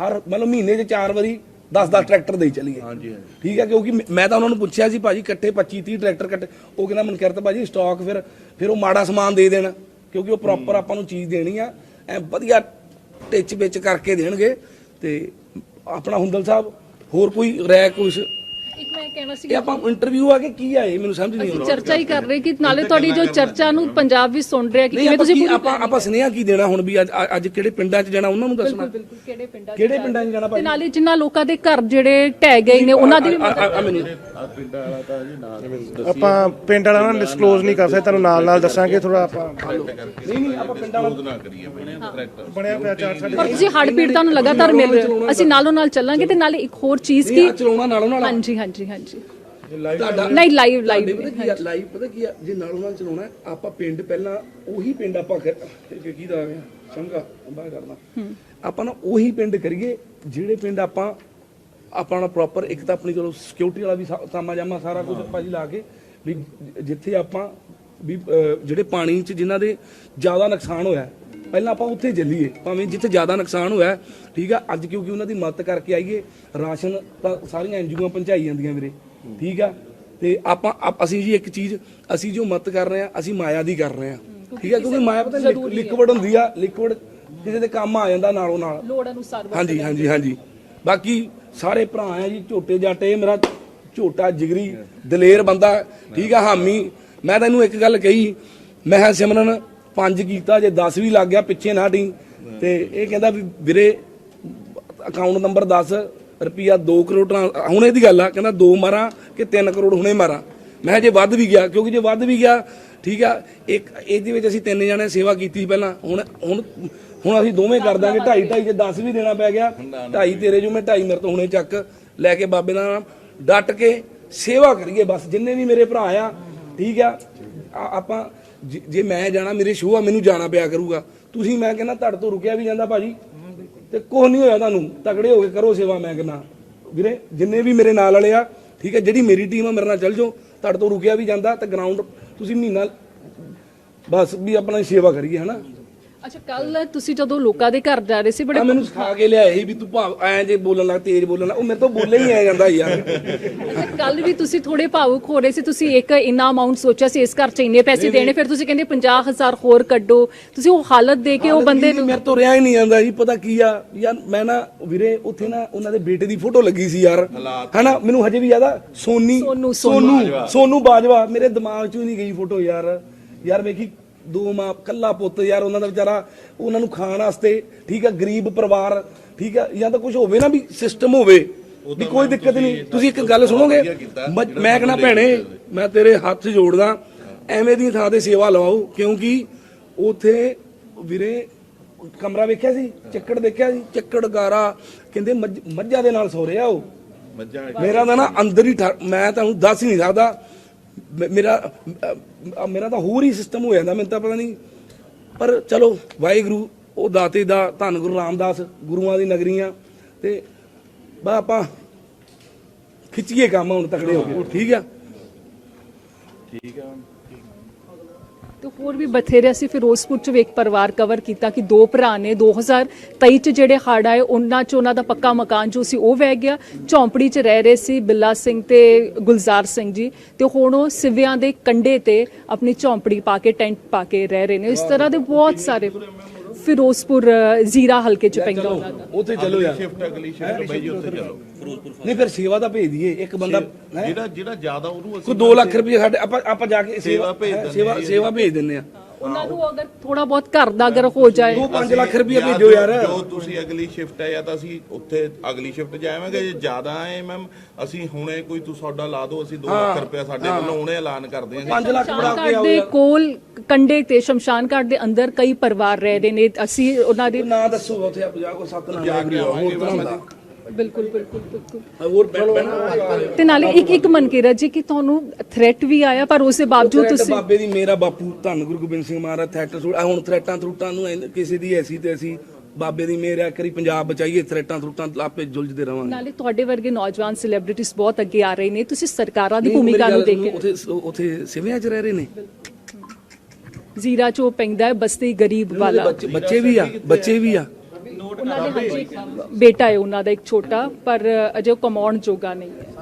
ਹਰ ਮਤਲਬ ਮਹੀਨੇ 'ਚ ਚਾਰ ਵਾਰੀ 10 10 ਟਰੈਕਟਰ ਦੇਈ ਚੱਲੀਏ। ਹਾਂਜੀ ਹਾਂਜੀ। ਠੀਕ ਹੈ ਕਿਉਂਕਿ ਮੈਂ- ਤਾਂ ਉਹਨਾਂ ਨੂੰ ਪੁੱਛਿਆ ਸੀ ਭਾਜੀ ਇਕੱਠੇ 25 30 ਟਰੈਕਟਰ ਇਕੱਠੇ ਉਹ ਕਹਿੰਦਾ ਮਨਕਰਤ ਭਾਜੀ ਸਟਾਕ ਫਿਰ ਫਿਰ ਉਹ ਮਾੜਾ ਸਮਾਨ ਦੇ ਦੇਣ ਕਿਉਂਕਿ ਉਹ ਪ੍ਰੋਪਰ ਆਪਾਂ ਨੂੰ ਚੀਜ਼ ਦੇਣੀ ਆ। ਐ ਵਧੀਆ ਟਿਚ ਵਿੱਚ ਕਰਕੇ ਦੇਣਗੇ ਤੇ ਆਪਣਾ ਹੁੰਦਲ ਸਾਹਿਬ ਹੋਰ ਕੋਈ ਇੱਕ ਮੈਂ ਕਹਿਣਾ ਸੀ ਇਹ ਆਪਾਂ ਇੰਟਰਵਿਊ ਆ ਕੇ ਕੀ ਆ ਇਹ? ਮੈਨੂੰ ਸਮਝ ਨਹੀਂ ਅਸੀਂ ਆਉਂਦਾ। ਚਰਚਾ ਹੀ ਕਰ ਰਹੇ ਕਿ ਨਾਲੇ ਤੁਹਾਡੀ ਜੋ ਚਰਚਾ ਨੂੰ ਪੰਜਾਬ ਵੀ ਸੁਣ ਰਿਹਾ ਕਿ ਕਿਵੇਂ ਆਪਾਂ ਤੁਸੀਂ ਆਪਾਂ ਆਪਾਂ ਸੁਨੇਹਾ ਕੀ ਦੇਣਾ ਹੁਣ ਵੀ ਅੱਜ ਅੱਜ ਕਿਹੜੇ ਪਿੰਡਾਂ 'ਚ ਜਾਣਾ ਉਹਨਾਂ ਨੂੰ ਦੱਸਣਾ? ਬਿਲਕੁਲ ਕਿਹੜੇ ਪਿੰਡਾਂ 'ਚ ਕਿਹੜੇ ਪਿੰਡਾਂ 'ਚ ਜਾਣਾ ਤੇ ਭਾਜੀ? ਨਾਲੇ ਜਿਨ੍ਹਾਂ ਲੋਕਾਂ ਦੇ ਘਰ ਜਿਹੜੇ ਢਹਿ ਗਏ ਨੇ ਉਹਨਾਂ ਦੀ ਵੀ ਆ- ਆ- ਆ ਮੈਨੂੰ ਆਪਾਂ ਪਿੰਡ ਵਾਲਾ ਨਾ ਡਿਸਕਲੋਜ਼ ਨਹੀਂ ਕਰ ਸਕਦੇ ਤੁਹਾਨੂੰ ਨਾਲ ਨਾਲ ਦੱਸਾਂਗੇ ਥੋੜਾ ਆਪਾਂ। ਨਹੀਂ ਨਹੀਂ ਆਪਾਂ ਪਿੰਡਾਂ ਵਾਲਾ ਨਾ ਕਰੀਏ ਬਣਿਆ ਪਿਆ ਚਾਰ ਸਾਡੇ ਪਰ ਤੁਸੀਂ ਹੜ੍ਹ ਪੀੜਤਾਂ ਨੂੰ ਲਗਾਤਾਰ ਮਿਲ ਰਹੇ ਅਸੀਂ ਨਾਲੋਂ ਨਾਲ ਚੱਲਾਂਗੇ ਤੇ ਨਾਲੇ ਇੱਕ ਹੋਰ ਚੀਜ਼ ਕੀ ਆ ਚਲਾਉਣਾ ਨਾਲੋਂ ਨਾਲ। ਹਾਂਜੀ ਹਾਂਜੀ ਹਾਂਜੀ। ਤੁਹਾਡਾ ਨਹੀਂ ਲਾਈਵ ਲਾਈਵ ਪਤਾ ਕੀ ਆ ਲਾਈਵ ਪਤਾ ਕੀ ਆ ਜੇ ਨਾਲੋਂ ਨਾਲ ਚਲਾਉਣਾ ਹੈ, ਆਪਾਂ ਪਿੰਡ ਪਹਿਲਾਂ ਉਹੀ ਪਿੰਡ ਆਪਾਂ ਕਰ- ਕਿ ਕੀ ਦਾ ਆ? ਗਿਆ ਸੰਗਾ ਬਾਹਰ ਆਪਾਂ ਨਾ ਉਹੀ ਪਿੰਡ ਕਰੀਏ ਜਿਹੜੇ ਪਿੰਡ ਆਪਾਂ ਆਪਣਾ ਪ੍ਰੋਪਰ ਇੱਕ ਤਾਂ ਆਪਣੀ ਚਲੋ ਸਿਕਿਉਰਿਟੀ ਵਾਲਾ ਵੀ ਸਾ- ਸਾਮਾ ਜਾਮਾ ਸਾਰਾ ਕੁਝ ਭਾਜੀ ਲਾ ਕੇ ਵੀ ਜਿੱਥੇ ਆਪਾਂ ਵੀ ਅਹ, ਜਿਹੜੇ ਪਾਣੀ 'ਚ ਜਿਨ੍ਹਾਂ ਦੇ ਜ਼ਿਆਦਾ ਨੁਕਸਾਨ ਹੋਇਆ ਪਹਿਲਾਂ ਆਪਾਂ ਉੱਥੇ ਚੱਲੀਏ ਭਾਵੇਂ ਜਿੱਥੇ ਜ਼ਿਆਦਾ ਨੁਕਸਾਨ ਹੋਇਆ ਠੀਕ ਆ ਅੱਜ ਕਿਉਂਕਿ ਉਹਨਾਂ ਦੀ ਮਦਦ ਕਰਕੇ ਆਈਏ ਰਾਸ਼ਨ ਤਾਂ ਸਾਰੀਆਂ ਐਨਜੀਓਆਂ ਪਹੁੰਚਾਈ ਜਾਂਦੀਆਂ ਵੀਰੇ ਠੀਕ ਆ ਤੇ ਆਪਾਂ ਆਪ- ਅਸੀਂ ਜੀ ਇੱਕ ਚੀਜ਼ ਅਸੀਂ ਜੋ ਮਦਦ ਕਰ ਰਹੇ ਆ ਅਸੀਂ ਮਾਇਆ ਦੀ ਕਰ ਰਹੇ ਆ ਠੀਕ ਆ ਕਿਉਂਕਿ ਮਾਇਆ ਪਤਾ ਲਿਕਵਿਡ ਹੁੰਦੀ ਆ ਲਿਕਵਿਡ ਕਿਸੇ ਦੇ ਕੰਮ ਆ ਜਾਂਦਾ ਨਾਲੋਂ ਨਾਲ। ਲੋੜ ਅਨੁਸਾਰ ਹਾਂਜੀ ਹਾਂਜੀ ਹਾਂਜੀ। ਬਾਕੀ ਸਾਰੇ ਭਰਾ ਆ ਜੀ ਝੋਟੇ ਜਾਟੇ ਇਹ ਮੇਰਾ ਝੋਟਾ ਜਿਗਰੀ ਦਲੇਰ ਬੰਦਾ ਠੀਕ ਆ ਹਾਮੀ। ਮੈਂ ਤੈਨੂੰ ਇੱਕ ਗੱਲ ਕਹੀ ਮੈਂ ਕਿਹਾ ਸਿਮਰਨ ਪੰਜ ਕੀਤਾ, ਜੇ 10 ਵੀ ਲੱਗ ਗਿਆ ਪਿੱਛੇ ਨਾ ਢੀ ਤੇ ਇਹ ਕਹਿੰਦਾ ਵੀ ਵੀਰੇ ਅਕਾਊਂਟ ਨੰਬਰ 10 ਰੁਪਿਆ 2 ਕਰੋੜ ਟਰਾਂ- ਹੁਣ ਇਹਦੀ ਗੱਲ ਆ, ਕਹਿੰਦਾ 2 ਮਾਰਾਂ ਕਿ 3 ਕਰੋੜ ਹੁਣੇ ਮਾਰਾਂ। ਮੈਂ ਕਿਹਾ ਜੇ ਵੱਧ ਵੀ ਗਿਆ, ਕਿਉਂਕਿ ਜੇ ਵੱਧ ਵੀ ਗਿਆ, ਠੀਕ ਆ, ਇੱਕ, ਇਹਦੇ ਵਿੱਚ ਅਸੀਂ ਤਿੰਨ ਜਣੇ ਸੇਵਾ ਕੀਤੀ ਸੀ ਪਹਿਲਾਂ। ਹੁਣ ਹੁਣ ਹੁਣ ਅਸੀਂ ਦੋਵੇਂ ਕਰ ਦਾਂਗੇ, ਢਾਈ ਢਾਈ, ਜੇ 10 ਵੀ ਦੇਣਾ ਪੈ ਗਿਆ, ਢਾਈ ਤੇਰੇ ਜੋ ਮੈਂ ਢਾਈ ਮੇਰੇ ਤੋਂ ਹੁਣੇ ਚੱਕ, ਲੈ ਕੇ ਬਾਬੇ ਦਾ ਨਾਮ ਡਟ ਕੇ ਸੇਵਾ ਕਰੀਏ ਬਸ, ਜਿੰਨੇ ਵੀ ਮੇਰੇ ਭਰਾ ਆ, ਠੀਕ ਆ- ਆਪਾਂ ਜੇ- ਜੇ ਮੈਂ ਜਾਣਾ, ਮੇਰੇ ਸ਼ੋਅ ਆ ਮੈਨੂੰ ਜਾਣਾ ਪਿਆ ਕਰੂਗਾ। ਤੁਸੀਂ ਮੈਂ ਕਹਿੰਦਾ, ਤੁਹਾਡੇ ਤੋਂ ਰੁਕਿਆ ਵੀ ਜਾਂਦਾ ਭਾਜੀ। ਤੇ ਕੁਛ ਨਹੀਂ ਹੋਇਆ ਤੁਹਾਨੂੰ। ਤਕੜੇ ਹੋ ਕੇ ਕਰੋ ਸੇਵਾ, ਮੈਂ ਕਹਿੰਦਾ। ਵੀਰੇ, ਜਿੰਨੇ ਵੀ ਮੇਰੇ ਨਾਲ ਵਾਲੇ ਆ, ਠੀਕ ਹੈ, ਜਿਹੜੀ ਮੇਰੀ ਟੀਮ ਆ, ਮੇਰੇ ਨਾਲ ਚੱਲ ਜਾਓ। ਤੁਹਾਡੇ ਤੋਂ ਰੁਕਿਆ ਵੀ ਜਾਂਦਾ ਤੇ ਗਰਾਊਂਡ ਤੁਸੀਂ ਮਹੀਨਾ, ਬਸ ਵੀ ਆਪਣਾ ਸੇਵਾ ਕਰੀਏ, ਹਨਾ? ਅੱਛਾ ਕੱਲ ਤੁਸੀਂ ਜਦੋਂ ਲੋਕਾਂ ਦੇ ਘਰ ਜਾ ਰਹੇ ਸੀ ਬੜੇ ਆ ਮੈਨੂੰ ਸਿਖਾ ਕੇ ਲਿਆਏ ਸੀ ਵੀ ਤੂੰ ਭਾਵ ਐ ਜੇ ਬੋਲਣ ਲੱਗ ਤੇਜ਼ ਬੋਲਣ ਲੱਗ ਉਹ ਮੇਰੇ ਤੋਂ ਬੋਲੇ ਹੀ ਆ ਜਾਂਦਾ ਯਾਰ। ਅੱਛਾ ਕੱਲ ਵੀ ਤੁਸੀਂ ਥੋੜੇ ਭਾਵੁਕ ਹੋ ਰਹੇ ਸੀ ਤੁਸੀਂ ਇੱਕ ਇਨਾ ਅਮਾਉਂਟ ਸੋਚਿਆ ਸੀ ਇਸ ਘਰ 'ਚ ਇੰਨੇ ਪੈਸੇ ਦੇਣੇ ਫਿਰ ਤੁਸੀਂ ਕਹਿੰਦੇ 50000 ਹੋਰ ਕੱਢੋ। ਤੁਸੀਂ ਉਹ ਹਾਲਤ ਦੇ ਕੇ ਉਹ ਬੰਦੇ ਨੂੰ ਮੇਰੇ ਤੋਂ ਰਿਆ ਹੀ ਨਹੀਂ ਜਾਂਦਾ ਜੀ ਪਤਾ ਕੀ ਆ? ਯਾਰ ਮੈਂ ਨਾ ਵੀਰੇ ਉੱਥੇ ਨਾ ਉਹਨਾਂ ਦੇ ਬੇਟੇ ਦੀ ਫੋਟੋ ਲੱਗੀ ਸੀ ਯਾਰ। ਹਨਾ? ਮੈਨੂੰ ਹਜੇ ਵੀ ਯਾਦ ਆ ਸੋਨੀ ਸੋਨੂ, ਸੋਨੂ ਸੋਨੂ ਬਾਜਵਾ। ਮੇਰੇ ਦਿਮਾਗ ਚੋਂ ਹੀ ਨਹੀਂ ਗਈ ਫੋਟੋ ਯਾਰ। ਯਾਰ ਵੇਖੀ ਦੋ ਮਾਂ ਕੱਲਾ ਪੁੱਤ ਯਾਰ ਉਹਨਾਂ ਦਾ ਵਿਚਾਰਾ ਉਹਨਾਂ ਨੂੰ ਖਾਣ ਵਾਸਤੇ ਠੀਕ ਆ ਗਰੀਬ ਪਰਿਵਾਰ ਠੀਕ ਆ ਜਾਂ ਤਾਂ ਕੁਝ ਹੋਵੇ ਨਾ ਵੀ ਸਿਸਟਮ ਹੋਵੇ ਵੀ ਕੋਈ ਦਿੱਕਤ ਨਹੀਂ। ਤੁਸੀਂ ਇੱਕ ਗੱਲ ਸੁਣੋਗੇ? ਮ- ਕਹਣਾ ਭੈਣੇ ਮੈਂ ਤੇਰੇ ਹੱਥ ਜੋੜਦਾ ਐਵੇਂ ਦੀ ਥਾਂ ਤੇ ਸੇਵਾ ਲਵਾਓ ਕਿਉਂਕਿ ਉਥੇ ਵੀਰੇ ਕਮਰਾ ਵੇਖਿਆ ਸੀ ਚੱਕੜ ਦੇਖਿਆ ਸੀ ਚੱਕੜ ਗਾਰਾ ਕਹਿੰਦੇ ਮੱਝ- ਦੇ ਨਾਲ ਸੋ ਰਿਹਾ ਉਹ। ਮੱਝਾਂ ਮੇਰਾ ਤਾਂ ਨਾ ਅੰਦਰ ਹੀ ਮੈਂ ਤੁਹਾਨੂੰ ਦੱਸ ਹੀ ਨਹੀਂ ਸਕਦਾ। ਮੇਰਾ ਮੇਰਾ ਤਾਂ ਹੋਰ ਹੀ ਸਿਸਟਮ ਹੋ ਜਾਂਦਾ, ਮੈਨੂੰ ਤਾਂ ਪਤਾ ਨਹੀਂ। ਪਰ ਚਲੋ, ਵਾਹਿਗੁਰੂ, ਉਹ ਦਾਤੇ ਦਾ ਧੰਨ ਗੁਰੂ ਰਾਮਦਾਸ ਗੁਰੂਆਂ ਦੀ ਨਗਰੀਆਂ ਤੇ ਬਾ ਆਪਾਂ ਖਿੱਚੀਏ ਕੰਮ ਹੁਣ ਤਕੜੇ ਹੋ ਗਏ ਠੀਕ ਆ? ਠੀਕ ਆ। ਤੇ ਹੋਰ ਵੀ ਬਥੇਰੇ ਅਸੀਂ ਫਿਰੋਜ਼ਪੁਰ ਚ ਵੀ ਇੱਕ ਪਰਿਵਾਰ ਕਵਰ ਕੀਤਾ ਕਿ ਦੋ ਭਰਾ ਨੇ 2023 ਚ ਜਿਹੜੇ ਹੜ੍ਹ ਆਏ, ਉਹਨਾਂ ਚ ਉਹਨਾਂ ਦਾ ਪੱਕਾ ਮਕਾਨ ਜੋ ਸੀ ਉਹ ਵਹਿ ਗਿਆ। ਝੌਂਪੜੀ ਚ ਰਹਿ ਰਹੇ ਸੀ ਬਿੱਲਾ ਸਿੰਘ ਤੇ ਗੁਲਜ਼ਾਰ ਸਿੰਘ ਜੀ। ਤੇ ਹੁਣ ਉਹ ਸਿਵਿਆਂ ਦੇ ਕੰਢੇ ਤੇ ਆਪਣੀ ਝੌਂਪੜੀ ਪਾ ਕੇ, ਟੈਂਟ ਪਾ ਕੇ ਰਹਿ ਰਹੇ ਨੇ। ਇਸ ਤਰ੍ਹਾਂ ਦੇ ਬਹੁਤ ਸਾਰੇ ਫਿਰੋਜ਼ਪੁਰ ਜ਼ੀਰਾ ਹਲਕੇ ਚ ਪੈਂਦਾ ਉਹਨਾਂ ਦਾ ਉੱਥੇ ਚਲੋ ਯਾਰ। ਸ਼ਿਫਟ ਅਗਲੀ ਸ਼ਿਫਟ ਬਈ ਉੱਥੇ ਚਲੋ। ਨਹੀਂ ਫਿਰ ਸੇਵਾ ਤਾਂ ਭੇਜ ਦਈਏ ਇੱਕ ਬੰਦਾ? ਜਿਹੜਾ ਜਿਹੜਾ ਜ਼ਿਆਦਾ ਉਹਨੂੰ ਕੋਈ ਅਸੀਂ 2 ਲੱਖ ਰੁਪਏ ਸਾਡੇ ਆਪਾਂ ਆਪਾਂ ਜਾ ਕੇ ਸੇਵਾ ਭੇਜ ਦਿੰਦੇ ਸੇਵਾ ਸੇਵਾ ਭੇਜ ਦਿੰਨੇ ਆ। ਉਹਨਾਂ ਨੂੰ ਅਗਰ ਥੋੜਾ ਬਹੁਤ ਘਰ ਦਾ ਅਗਰ ਹੋ ਜਾਏ। 2-5 ਲੱਖ ਰੁਪਏ ਜਾਂ ਭੇਜੋ ਯਾਰ। ਜੋ ਤੁਸੀਂ ਅਗਲੀ ਸ਼ਿਫਟ ਹੈ ਜਾਂ ਤਾਂ ਅਸੀਂ ਉੱਥੇ ਅਗਲੀ ਸ਼ਿਫਟ ਜਾਵਾਂਗੇ ਜੇ ਜ਼ਿਆਦਾ ਹੈ ਮੈਮ ਅਸੀਂ ਹੁਣੇ ਕੋਈ ਤੂੰ ਸੌਦਾ ਲਾ ਦਿਓ ਅਸੀਂ 2 ਲੱਖ ਰੁਪਏ ਸਾਡੇ ਵੱਲੋਂ ਹੁਣੇ ਐਲਾਨ ਕਰ ਦਿਆਂਗੇ। 5 ਲੱਖ ਬੜਾ ਘਾਟ ਦੇ ਕੋਲ ਕੰਡੇ ਤੇ ਸ਼ਮਸ਼ਾਨ ਘਾਟ ਦੇ ਅੰਦਰ ਕਈ ਪਰਿਵਾਰ ਰਹਿ ਰਹੇ ਨੇ। ਅਸੀਂ ਉਹਨਾਂ ਦੇ ਨਾ ਦੱਸੋ ਉੱਥੇ ਆ 50 ਕੋ 7 ਨਾ। ਹੋਰ ਤਰ੍ਹਾਂ ਦਾ ਬਿਲਕੁਲ ਬਿਲਕੁਲ ਬਿਲਕੁਲ। ਹੋਰ ਬੈਠ ਤੇ ਨਾਲੇ ਇੱਕ ਇੱਕ ਮਨਕੀਰਾ ਜੀ ਕਿ ਤੁਹਾਨੂੰ ਥ੍ਰੈਟ ਵੀ ਆਇਆ ਪਰ ਉਸ ਦੇ ਬਾਵਜੂਦ ਤੁਸੀਂ ਬਾਬੇ ਦੀ ਮੇਰਾ ਬਾਪੂ ਧੰਨ ਗੁਰੂ ਗੋਬਿੰਦ ਸਿੰਘ ਮਹਾਰਾਜ ਥ੍ਰੈਟ ਥਰੂ ਹੁਣ ਥ੍ਰੈਟਾਂ ਥਰੂਟਾਂ ਨੂੰ ਕਿਸੇ ਦੀ ਐਸੀ ਤੇ ਅਸੀਂ ਬਾਬੇ ਦੀ ਮੇਰ ਆ ਕਰੀ ਪੰਜਾਬ ਬਚਾਈਏ ਥ੍ਰੈਟਾਂ ਥਰੂਟਾਂ ਆਪੇ ਜੁਲਜਦੇ ਰਵਾਂਗੇ। ਨਾਲੇ ਤੁਹਾਡੇ ਵਰਗੇ ਨੌਜਵਾਨ ਸੈਲੀਬ੍ਰਿਟੀਜ਼ ਬਹੁਤ ਅੱਗੇ ਆ ਰਹੇ ਨੇ ਤੁਸੀਂ ਸਰਕਾਰਾਂ ਦੀ ਭੂਮਿਕਾ ਨੂੰ ਦੇਖ ਕੇ ਉੱਥੇ ਉੱਥੇ ਸਿਵਿਆਂ 'ਚ ਰਹਿ ਰਹੇ ਨੇ। ਜ਼ੀਰਾ ਚੋ ਪੈਂਦਾ ਹੈ ਬਸਤੀ ਗਰੀਬ ਵਾਲਾ। ਬੱਚੇ ਵੀ ਆ ਬੱਚੇ ਵੀ ਆ। ਉਹਨਾਂ ਦੇ ਹਾਂਜੀ ਇੱਕ ਬੇਟਾ ਹੈ ਉਹਨਾਂ ਦਾ ਇੱਕ ਛੋਟਾ ਪਰ ਅਜੇ ਕਮਾਉਣ ਜੋਗਾ ਨਹੀਂ ਹੈ।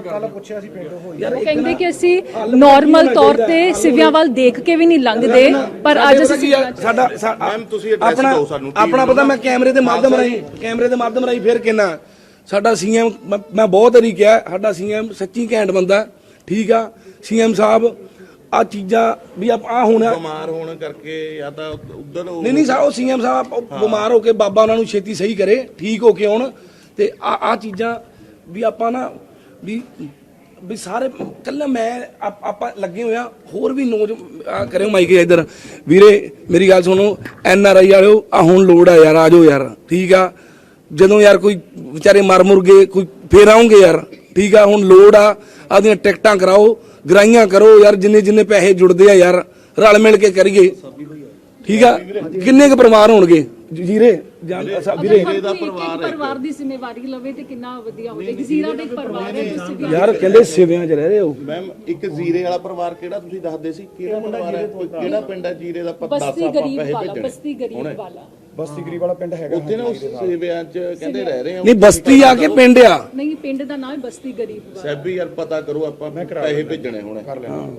ਕੱਲ ਪੁੱਛਿਆ ਸੀ ਪਿੰਡ ਹੋਈ। ਉਹ ਕਹਿੰਦੇ ਕਿ ਅਸੀਂ ਨਾਰਮਲ ਤੌਰ ਤੇ ਸਿਵਿਆਂ ਵੱਲ ਦੇਖ ਕੇ ਵੀ ਨਹੀਂ ਲੰਘਦੇ ਪਰ ਅੱਜ ਸਾਡੇ ਅਸੀਂ ਮੈਮ, ਤੁਸੀਂ ਆਪਣਾ ਦਿਓ ਸਾਨੂੰ, ਆਪਣਾ ਪਤਾ ਮੈਂ ਕੈਮਰੇ ਦੇ ਮਾਧਿਅਮ ਰਾਹੀਂ ਕੈਮਰੇ ਦੇ ਮਾਧਿਅਮ ਰਾਹੀਂ ਫੇਰ ਕਹਿਣਾ ਸਾਡਾ ਸੀਐਮ ਮੈਂ ਬਹੁਤ ਵਾਰੀ ਕਿਹਾ ਸਾਡਾ ਸੀਐਮ ਸੱਚੀ ਘੈਂਟ ਬੰਦਾ ਠੀਕ ਆ? ਸੀਐਮ ਸਾਹਿਬ ਆ ਚੀਜ਼ਾਂ ਵੀ ਆ ਆ ਹੁਣ ਬਿਮਾਰ ਹੋਣ ਕਰਕੇ ਜਾਂ ਤਾਂ ਉਧਰ ਨਹੀਂ ਨਹੀਂ ਸਾ ਉਹ ਸੀਐਮ ਸਾਹਿਬ ਉਹ ਬਿਮਾਰ ਹੋ ਕੇ ਬਾਬਾ ਉਹਨਾਂ ਨੂੰ ਛੇਤੀ ਸਹੀ ਕਰੇ ਠੀਕ ਹੋ ਕੇ ਆਉਣ ਤੇ ਆ ਆ ਚੀਜ਼ਾਂ ਵੀ ਆਪਾਂ ਨਾ ਵੀ ਵੀ ਸਾਰੇ ਕੱਲਾ ਮੈਂ ਆਪ- ਆਪਾਂ ਲੱਗੇ ਹੋਇਆ ਹੋਰ ਵੀ ਨੋਜ ਕਰਿਓ ਮਾਈਕ ਇੱਧਰ। ਵੀਰੇ ਮੇਰੀ ਗੱਲ ਸੁਣੋ ਐਨ ਆਰ ਆਈ ਵਾਲਿਓ ਆ ਹੁਣ ਲੋੜ ਆ ਯਾਰ ਆਜੋ ਯਾਰ ਠੀਕ ਆ? ਜਦੋਂ ਯਾਰ ਕੋਈ ਵਿਚਾਰੇ ਮਰ ਮੁਰ ਗਏ ਕੋਈ ਫੇਰ ਆਉਂਗੇ ਯਾਰ ਠੀਕ ਆ? ਹੁਣ ਲੋੜ ਆ ਆਦੀਆਂ ਟਿਕਟਾਂ ਕਰਾਓ ਗਰਾਈਆਂ ਕਰੋ ਯਾਰ ਜਿੰਨੇ ਜਿੰਨੇ ਪੈਸੇ ਜੁੜਦੇ ਆ ਯਾਰ ਰਲ ਮਿਲ ਕੇ ਕਰੀਏ। ਠੀਕ ਆ? ਕਿੰਨੇ ਕੁ ਪਰਿਵਾਰ ਹੋਣਗੇ? ਜੀਰੇ? ਵੀਰੇ ਦਾ ਪਰਿਵਾਰ ਪਰਿਵਾਰ ਦੀ ਜ਼ਿੰਮੇਵਾਰੀ ਲਵੇ ਤੇ ਕਿੰਨਾ ਵਧੀਆ ਹੋਵੇ। ਜ਼ੀਰਾ ਦਾ ਪਰਿਵਾਰ ਹੈ ਸਿਵਿਆਂ ਯਾਰ ਕਹਿੰਦੇ ਸਿਵਿਆਂ 'ਚ ਰਹਿ ਰਹੇ ਹੋ। ਮੈਮ ਇੱਕ ਜ਼ੀਰੇ ਵਾਲਾ ਪਰਿਵਾਰ ਕਿਹੜਾ ਤੁਸੀਂ ਦੱਸਦੇ ਸੀ? ਕਿਹੜਾ ਪਰਿਵਾਰ ਹੈ? ਕਿਹੜਾ ਪਿੰਡ ਹੈ? ਜੀਰੇ ਦਾ ਪ- ਦੱਸ ਬਸਤੀ ਆਪਾਂ ਪੈਸੇ ਭੇਜਣੇ। ਬਸਤੀ ਗਰੀਬ ਵਾਲਾ। ਬਸਤੀ ਗਰੀਬ ਵਾਲਾ ਪਿੰਡ ਹੈਗਾ ਉੱਥੇ ਨਾ ਉਸ ਸੇਵਿਆਂ ਚ ਕਹਿੰਦੇ ਰਹਿ ਰਹੇ ਆ ਨਹੀਂ ਬਸਤੀ ਆ ਕੇ ਪਿੰਡ ਆ। ਨਹੀਂ ਪਿੰਡ ਦਾ ਨਾਮ ਹੈ ਬਸਤੀ ਗਰੀਬ ਵਾਲਾ। ਸੈਬੀ ਯਾਰ ਪਤਾ ਕਰੋ ਆਪਾਂ ਪੈਸੇ ਭੇਜਣੇ ਹੁਣ।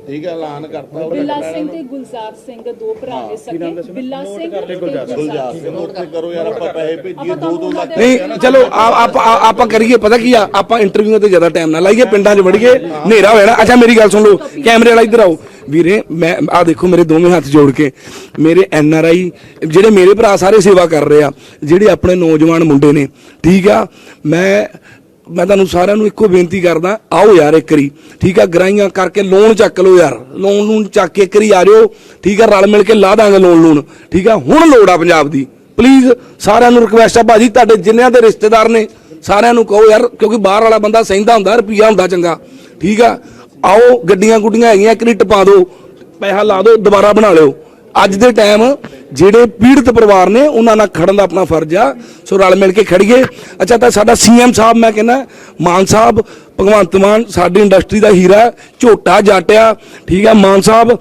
ਠੀਕ ਹੈ ਐਲਾਨ ਕਰਤਾ ਉਹਨੇ। ਬਿੱਲਾ ਸਿੰਘ ਤੇ ਗੁਲਜ਼ਾਰ ਸਿੰਘ ਦੋ ਭਰਾ ਨੇ ਸਕੇ। ਬਿੱਲਾ ਸਿੰਘ ਤੇ ਗੁਲਜ਼ਾਰ ਗੁਲਜ਼ਾਰ ਸਿੰਘ। ਉੱਥੇ ਕਰੋ ਯਾਰ ਆਪਾਂ ਪੈਸੇ ਭੇਜੀਏ 2-2 ਲੱਖ ਨਹੀਂ ਚਲੋ ਆ- ਆਪਾਂ ਆਪਾਂ ਕਰੀਏ ਪਤਾ ਕੀ ਆ? ਆਪਾਂ ਇੰਟਰਵਿਊ ਤੇ ਜ਼ਿਆਦਾ ਟਾਈਮ ਨਾ ਲਾਈਏ ਪਿੰਡਾਂ 'ਚ ਵੜੀਏ ਹਨੇਰਾ ਹੋਇਆ ਨਾ। ਅੱਛਾ ਮੇਰੀ ਗੱਲ ਸੁਣ ਲਓ ਕੈਮਰੇ ਵਾਲਾ ਇੱਧਰ ਆਓ। ਵੀਰੇ, ਮੈਂ ਆ ਦੇਖੋ ਮੇਰੇ ਦੋਵੇਂ ਹੱਥ ਜੋੜ ਕੇ। ਮੇਰੇ ਐਨ ਆਰ ਆਈ, ਜਿਹੜੇ ਮੇਰੇ ਭਰਾ ਸਾਰੇ ਸੇਵਾ ਕਰ ਰਹੇ ਆ, ਜਿਹੜੇ ਆਪਣੇ ਨੌਜਵਾਨ ਮੁੰਡੇ ਨੇ, ਠੀਕ ਆ? ਮੈਂ ਮੈਂ ਤੁਹਾਨੂੰ ਸਾਰਿਆਂ ਨੂੰ ਇੱਕੋ ਬੇਨਤੀ ਕਰਦਾ, ਆਓ ਯਾਰ ਇੱਕ ਵਾਰੀ, ਠੀਕ ਆ? ਗਰਾਈਆਂ ਕਰਕੇ ਲੋਨ ਚੱਕ ਲਓ ਯਾਰ। ਲੋਨ ਨੂੰ ਚੱਕ ਕੇ ਇੱਕ ਵਾਰੀ ਆ ਜਾਓ ਠੀਕ ਆ? ਰਲ ਮਿਲ ਕੇ ਲਾ ਦਾਂਗੇ ਲੋਨ ਲੋਨ, ਠੀਕ ਆ? ਹੁਣ ਲੋੜ ਆ ਪੰਜਾਬ ਦੀ। ਪਲੀਜ਼ ਸਾਰਿਆਂ ਨੂੰ ਰਿਕਵੈਸਟ ਆ ਭਾਜੀ, ਤੁਹਾਡੇ ਜਿੰਨਿਆਂ ਦੇ ਰਿਸ਼ਤੇਦਾਰ ਨੇ, ਸਾਰਿਆਂ ਨੂੰ ਕਹੋ ਯਾਰ, ਕਿਉਂਕਿ ਬਾਹਰ ਵਾਲਾ ਬੰਦਾ ਸਹਿੰਦਾ ਹੁੰਦਾ, ਰੁਪਈਆ ਹੁੰਦਾ ਚੰਗਾ, ਠੀਕ ਆ? ਆਓ ਗੱਡੀਆਂ ਗੁੱਡੀਆਂ ਹੈਗੀਆਂ ਇੱਕ ਵਾਰੀ ਟਪਾ ਦਿਓ ਪੈਸਾ ਲਾ ਦਿਓ ਦੁਬਾਰਾ ਬਣਾ ਲਿਓ। ਅੱਜ ਦੇ ਟਾਈਮ ਜਿਹੜੇ ਪੀੜਤ ਪਰਿਵਾਰ ਨੇ ਉਹਨਾਂ ਨਾਲ ਖੜਨ ਦਾ ਆਪਣਾ ਫਰਜ਼ ਆ। ਸੋ ਰਲ ਮਿਲ ਕੇ ਖੜੀਏ। ਅੱਛਾ ਤਾਂ ਸਾਡਾ ਸੀਐਮ ਸਾਹਿਬ ਮੈਂ ਕਹਿੰਦਾ ਮਾਨ ਸਾਹਿਬ ਭਗਵੰਤ ਮਾਨ ਸਾਡੀ ਇੰਡਸਟਰੀ ਦਾ ਹੀਰਾ ਝੋਟਾ ਜਾਟਿਆ। ਠੀਕ ਆ ਮਾਨ ਸਾਹਿਬ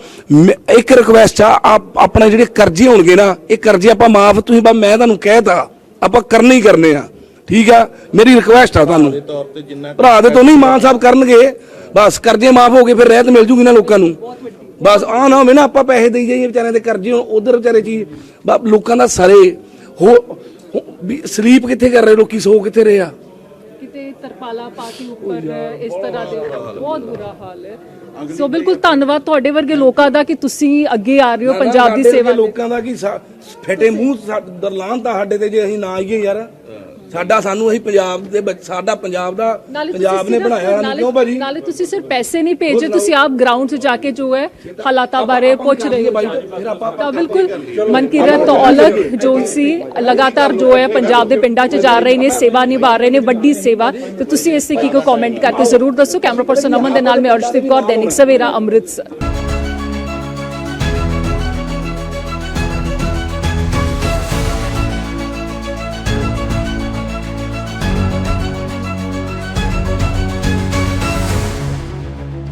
ਇੱਕ ਰਿਕਵੈਸਟ ਆ ਆਪ- ਆਪਣੇ ਜਿਹੜੇ ਕਰਜ਼ੇ ਹੋਣਗੇ ਨਾ ਇਹ ਕਰਜ਼ੇ ਆਪਾਂ ਮਾਫ ਤੁਸੀਂ ਬਾ ਮੈਂ ਤੁਹਾਨੂੰ ਕਹਿਤਾ ਆਪਾਂ ਕਰਨੇ ਹੀ ਕਰਨੇ ਆ। ਠੀਕ ਆ ਮੇਰੀ ਰਿਕਵੈਸਟ ਆ ਤੁਹਾਨੂੰ। ਭਰਾ ਦੇ ਤੋਂ ਨਹੀਂ ਮਾਨ ਸਾਹਿਬ ਕਰਨਗੇ। ਬਸ ਕਰਜ਼ੇ ਮਾਫ ਹੋ ਗਏ ਫਿਰ ਰਹਿਤ ਮਿਲ ਜੂਗੀ ਨਾ ਲੋਕਾਂ ਨੂੰ। ਬਸ ਆ ਨਾ ਹੋਵੇ ਨਾ ਆਪਾਂ ਪੈਸੇ ਦੇਈ ਜਾਈਏ ਵਿਚਾਰਿਆਂ ਦੇ ਕਰਜ਼ੇ ਉਧਰ ਵਿਚਾਰੇ ਚੀਜ਼ ਬਾ- ਲੋਕਾਂ ਦਾ ਸਰੇ। ਹੋ ਸਲੀਪ ਕਿੱਥੇ ਕਰ ਰਹੇ ਲੋਕੀ ਸੋ ਕਿੱਥੇ ਰਹੇ ਆ? ਕਿਤੇ ਤਰਪਾਲਾ ਪਾਤੀ ਉੱਪਰ ਇਸ ਤਰ੍ਹਾਂ ਦੇ ਬਹੁਤ ਬੁਰਾ ਹਾਲ ਹੈ। ਸੋ ਬਿਲਕੁਲ ਧੰਨਵਾਦ ਤੁਹਾਡੇ ਵਰਗੇ ਲੋਕਾਂ ਦਾ ਕਿ ਤੁਸੀਂ ਅੱਗੇ ਆ ਰਹੇ ਹੋ ਪੰਜਾਬ ਦੀ ਸੇਵਾ। ਲੋਕਾਂ ਦਾ ਕੀ ਫਟੇ ਮੂੰਹ ਦਰਲਾਨ ਤਾਂ ਸਾਡੇ ਤੇ ਜੇ ਅਸੀਂ ਨਾ ਆਈਏ ਯਾਰ। ਸਾਡਾ ਸਾਨੂੰ ਅਸੀਂ ਪੰਜਾਬ ਦੇ ਸਾਡਾ ਪੰਜਾਬ ਦਾ ਨਾਲੇ ਤੁਸੀਂ ਪੰਜਾਬ ਨੇ ਸਿਰਫ- ਬਣਾਇਆ ਸਾਨੂੰ ਨਾਲੇ- ਕਿਉਂ ਭਾਜੀ? ਨਾਲੇ ਤੁਸੀਂ ਸਿਰਫ ਪੈਸੇ ਨਹੀਂ ਭੇਜੇ ਤੁਸੀਂ ਆਪ ਗਰਾਊਂਡ 'ਚ ਜਾ ਕੇ ਜੋ ਹੈ ਹਾਲਾਤਾਂ ਬਾਰੇ ਪੁੱਛ ਰਹੇ ਹੋ। ਤਾਂ ਬਿਲਕੁਲ ਮਨਕੀਰਤ ਔਲਖ ਜੋ ਸੀ ਲਗਾਤਾਰ ਜੋ ਹੈ ਪੰਜਾਬ ਦੇ ਪਿੰਡਾਂ 'ਚ ਜਾ ਰਹੇ ਨੇ ਸੇਵਾ ਨਿਭਾ ਰਹੇ ਨੇ ਵੱਡੀ ਸੇਵਾ। ਤੇ ਤੁਸੀਂ ਇਸ ਤੇ ਕੀ ਕੋ ਕਮੈਂਟ ਕਰਕੇ ਜ਼ਰੂਰ ਦੱਸੋ। ਕੈਮਰਾ ਪਰਸਨ ਅਮਨ ਦੇ ਨਾਲ ਮੈਂ ਅਰਸ਼ਦੀਪ ਕੌਰ ਦੈਨਿਕ ਸਵੇਰਾ ਅੰਮ੍ਰਿਤਸਰ।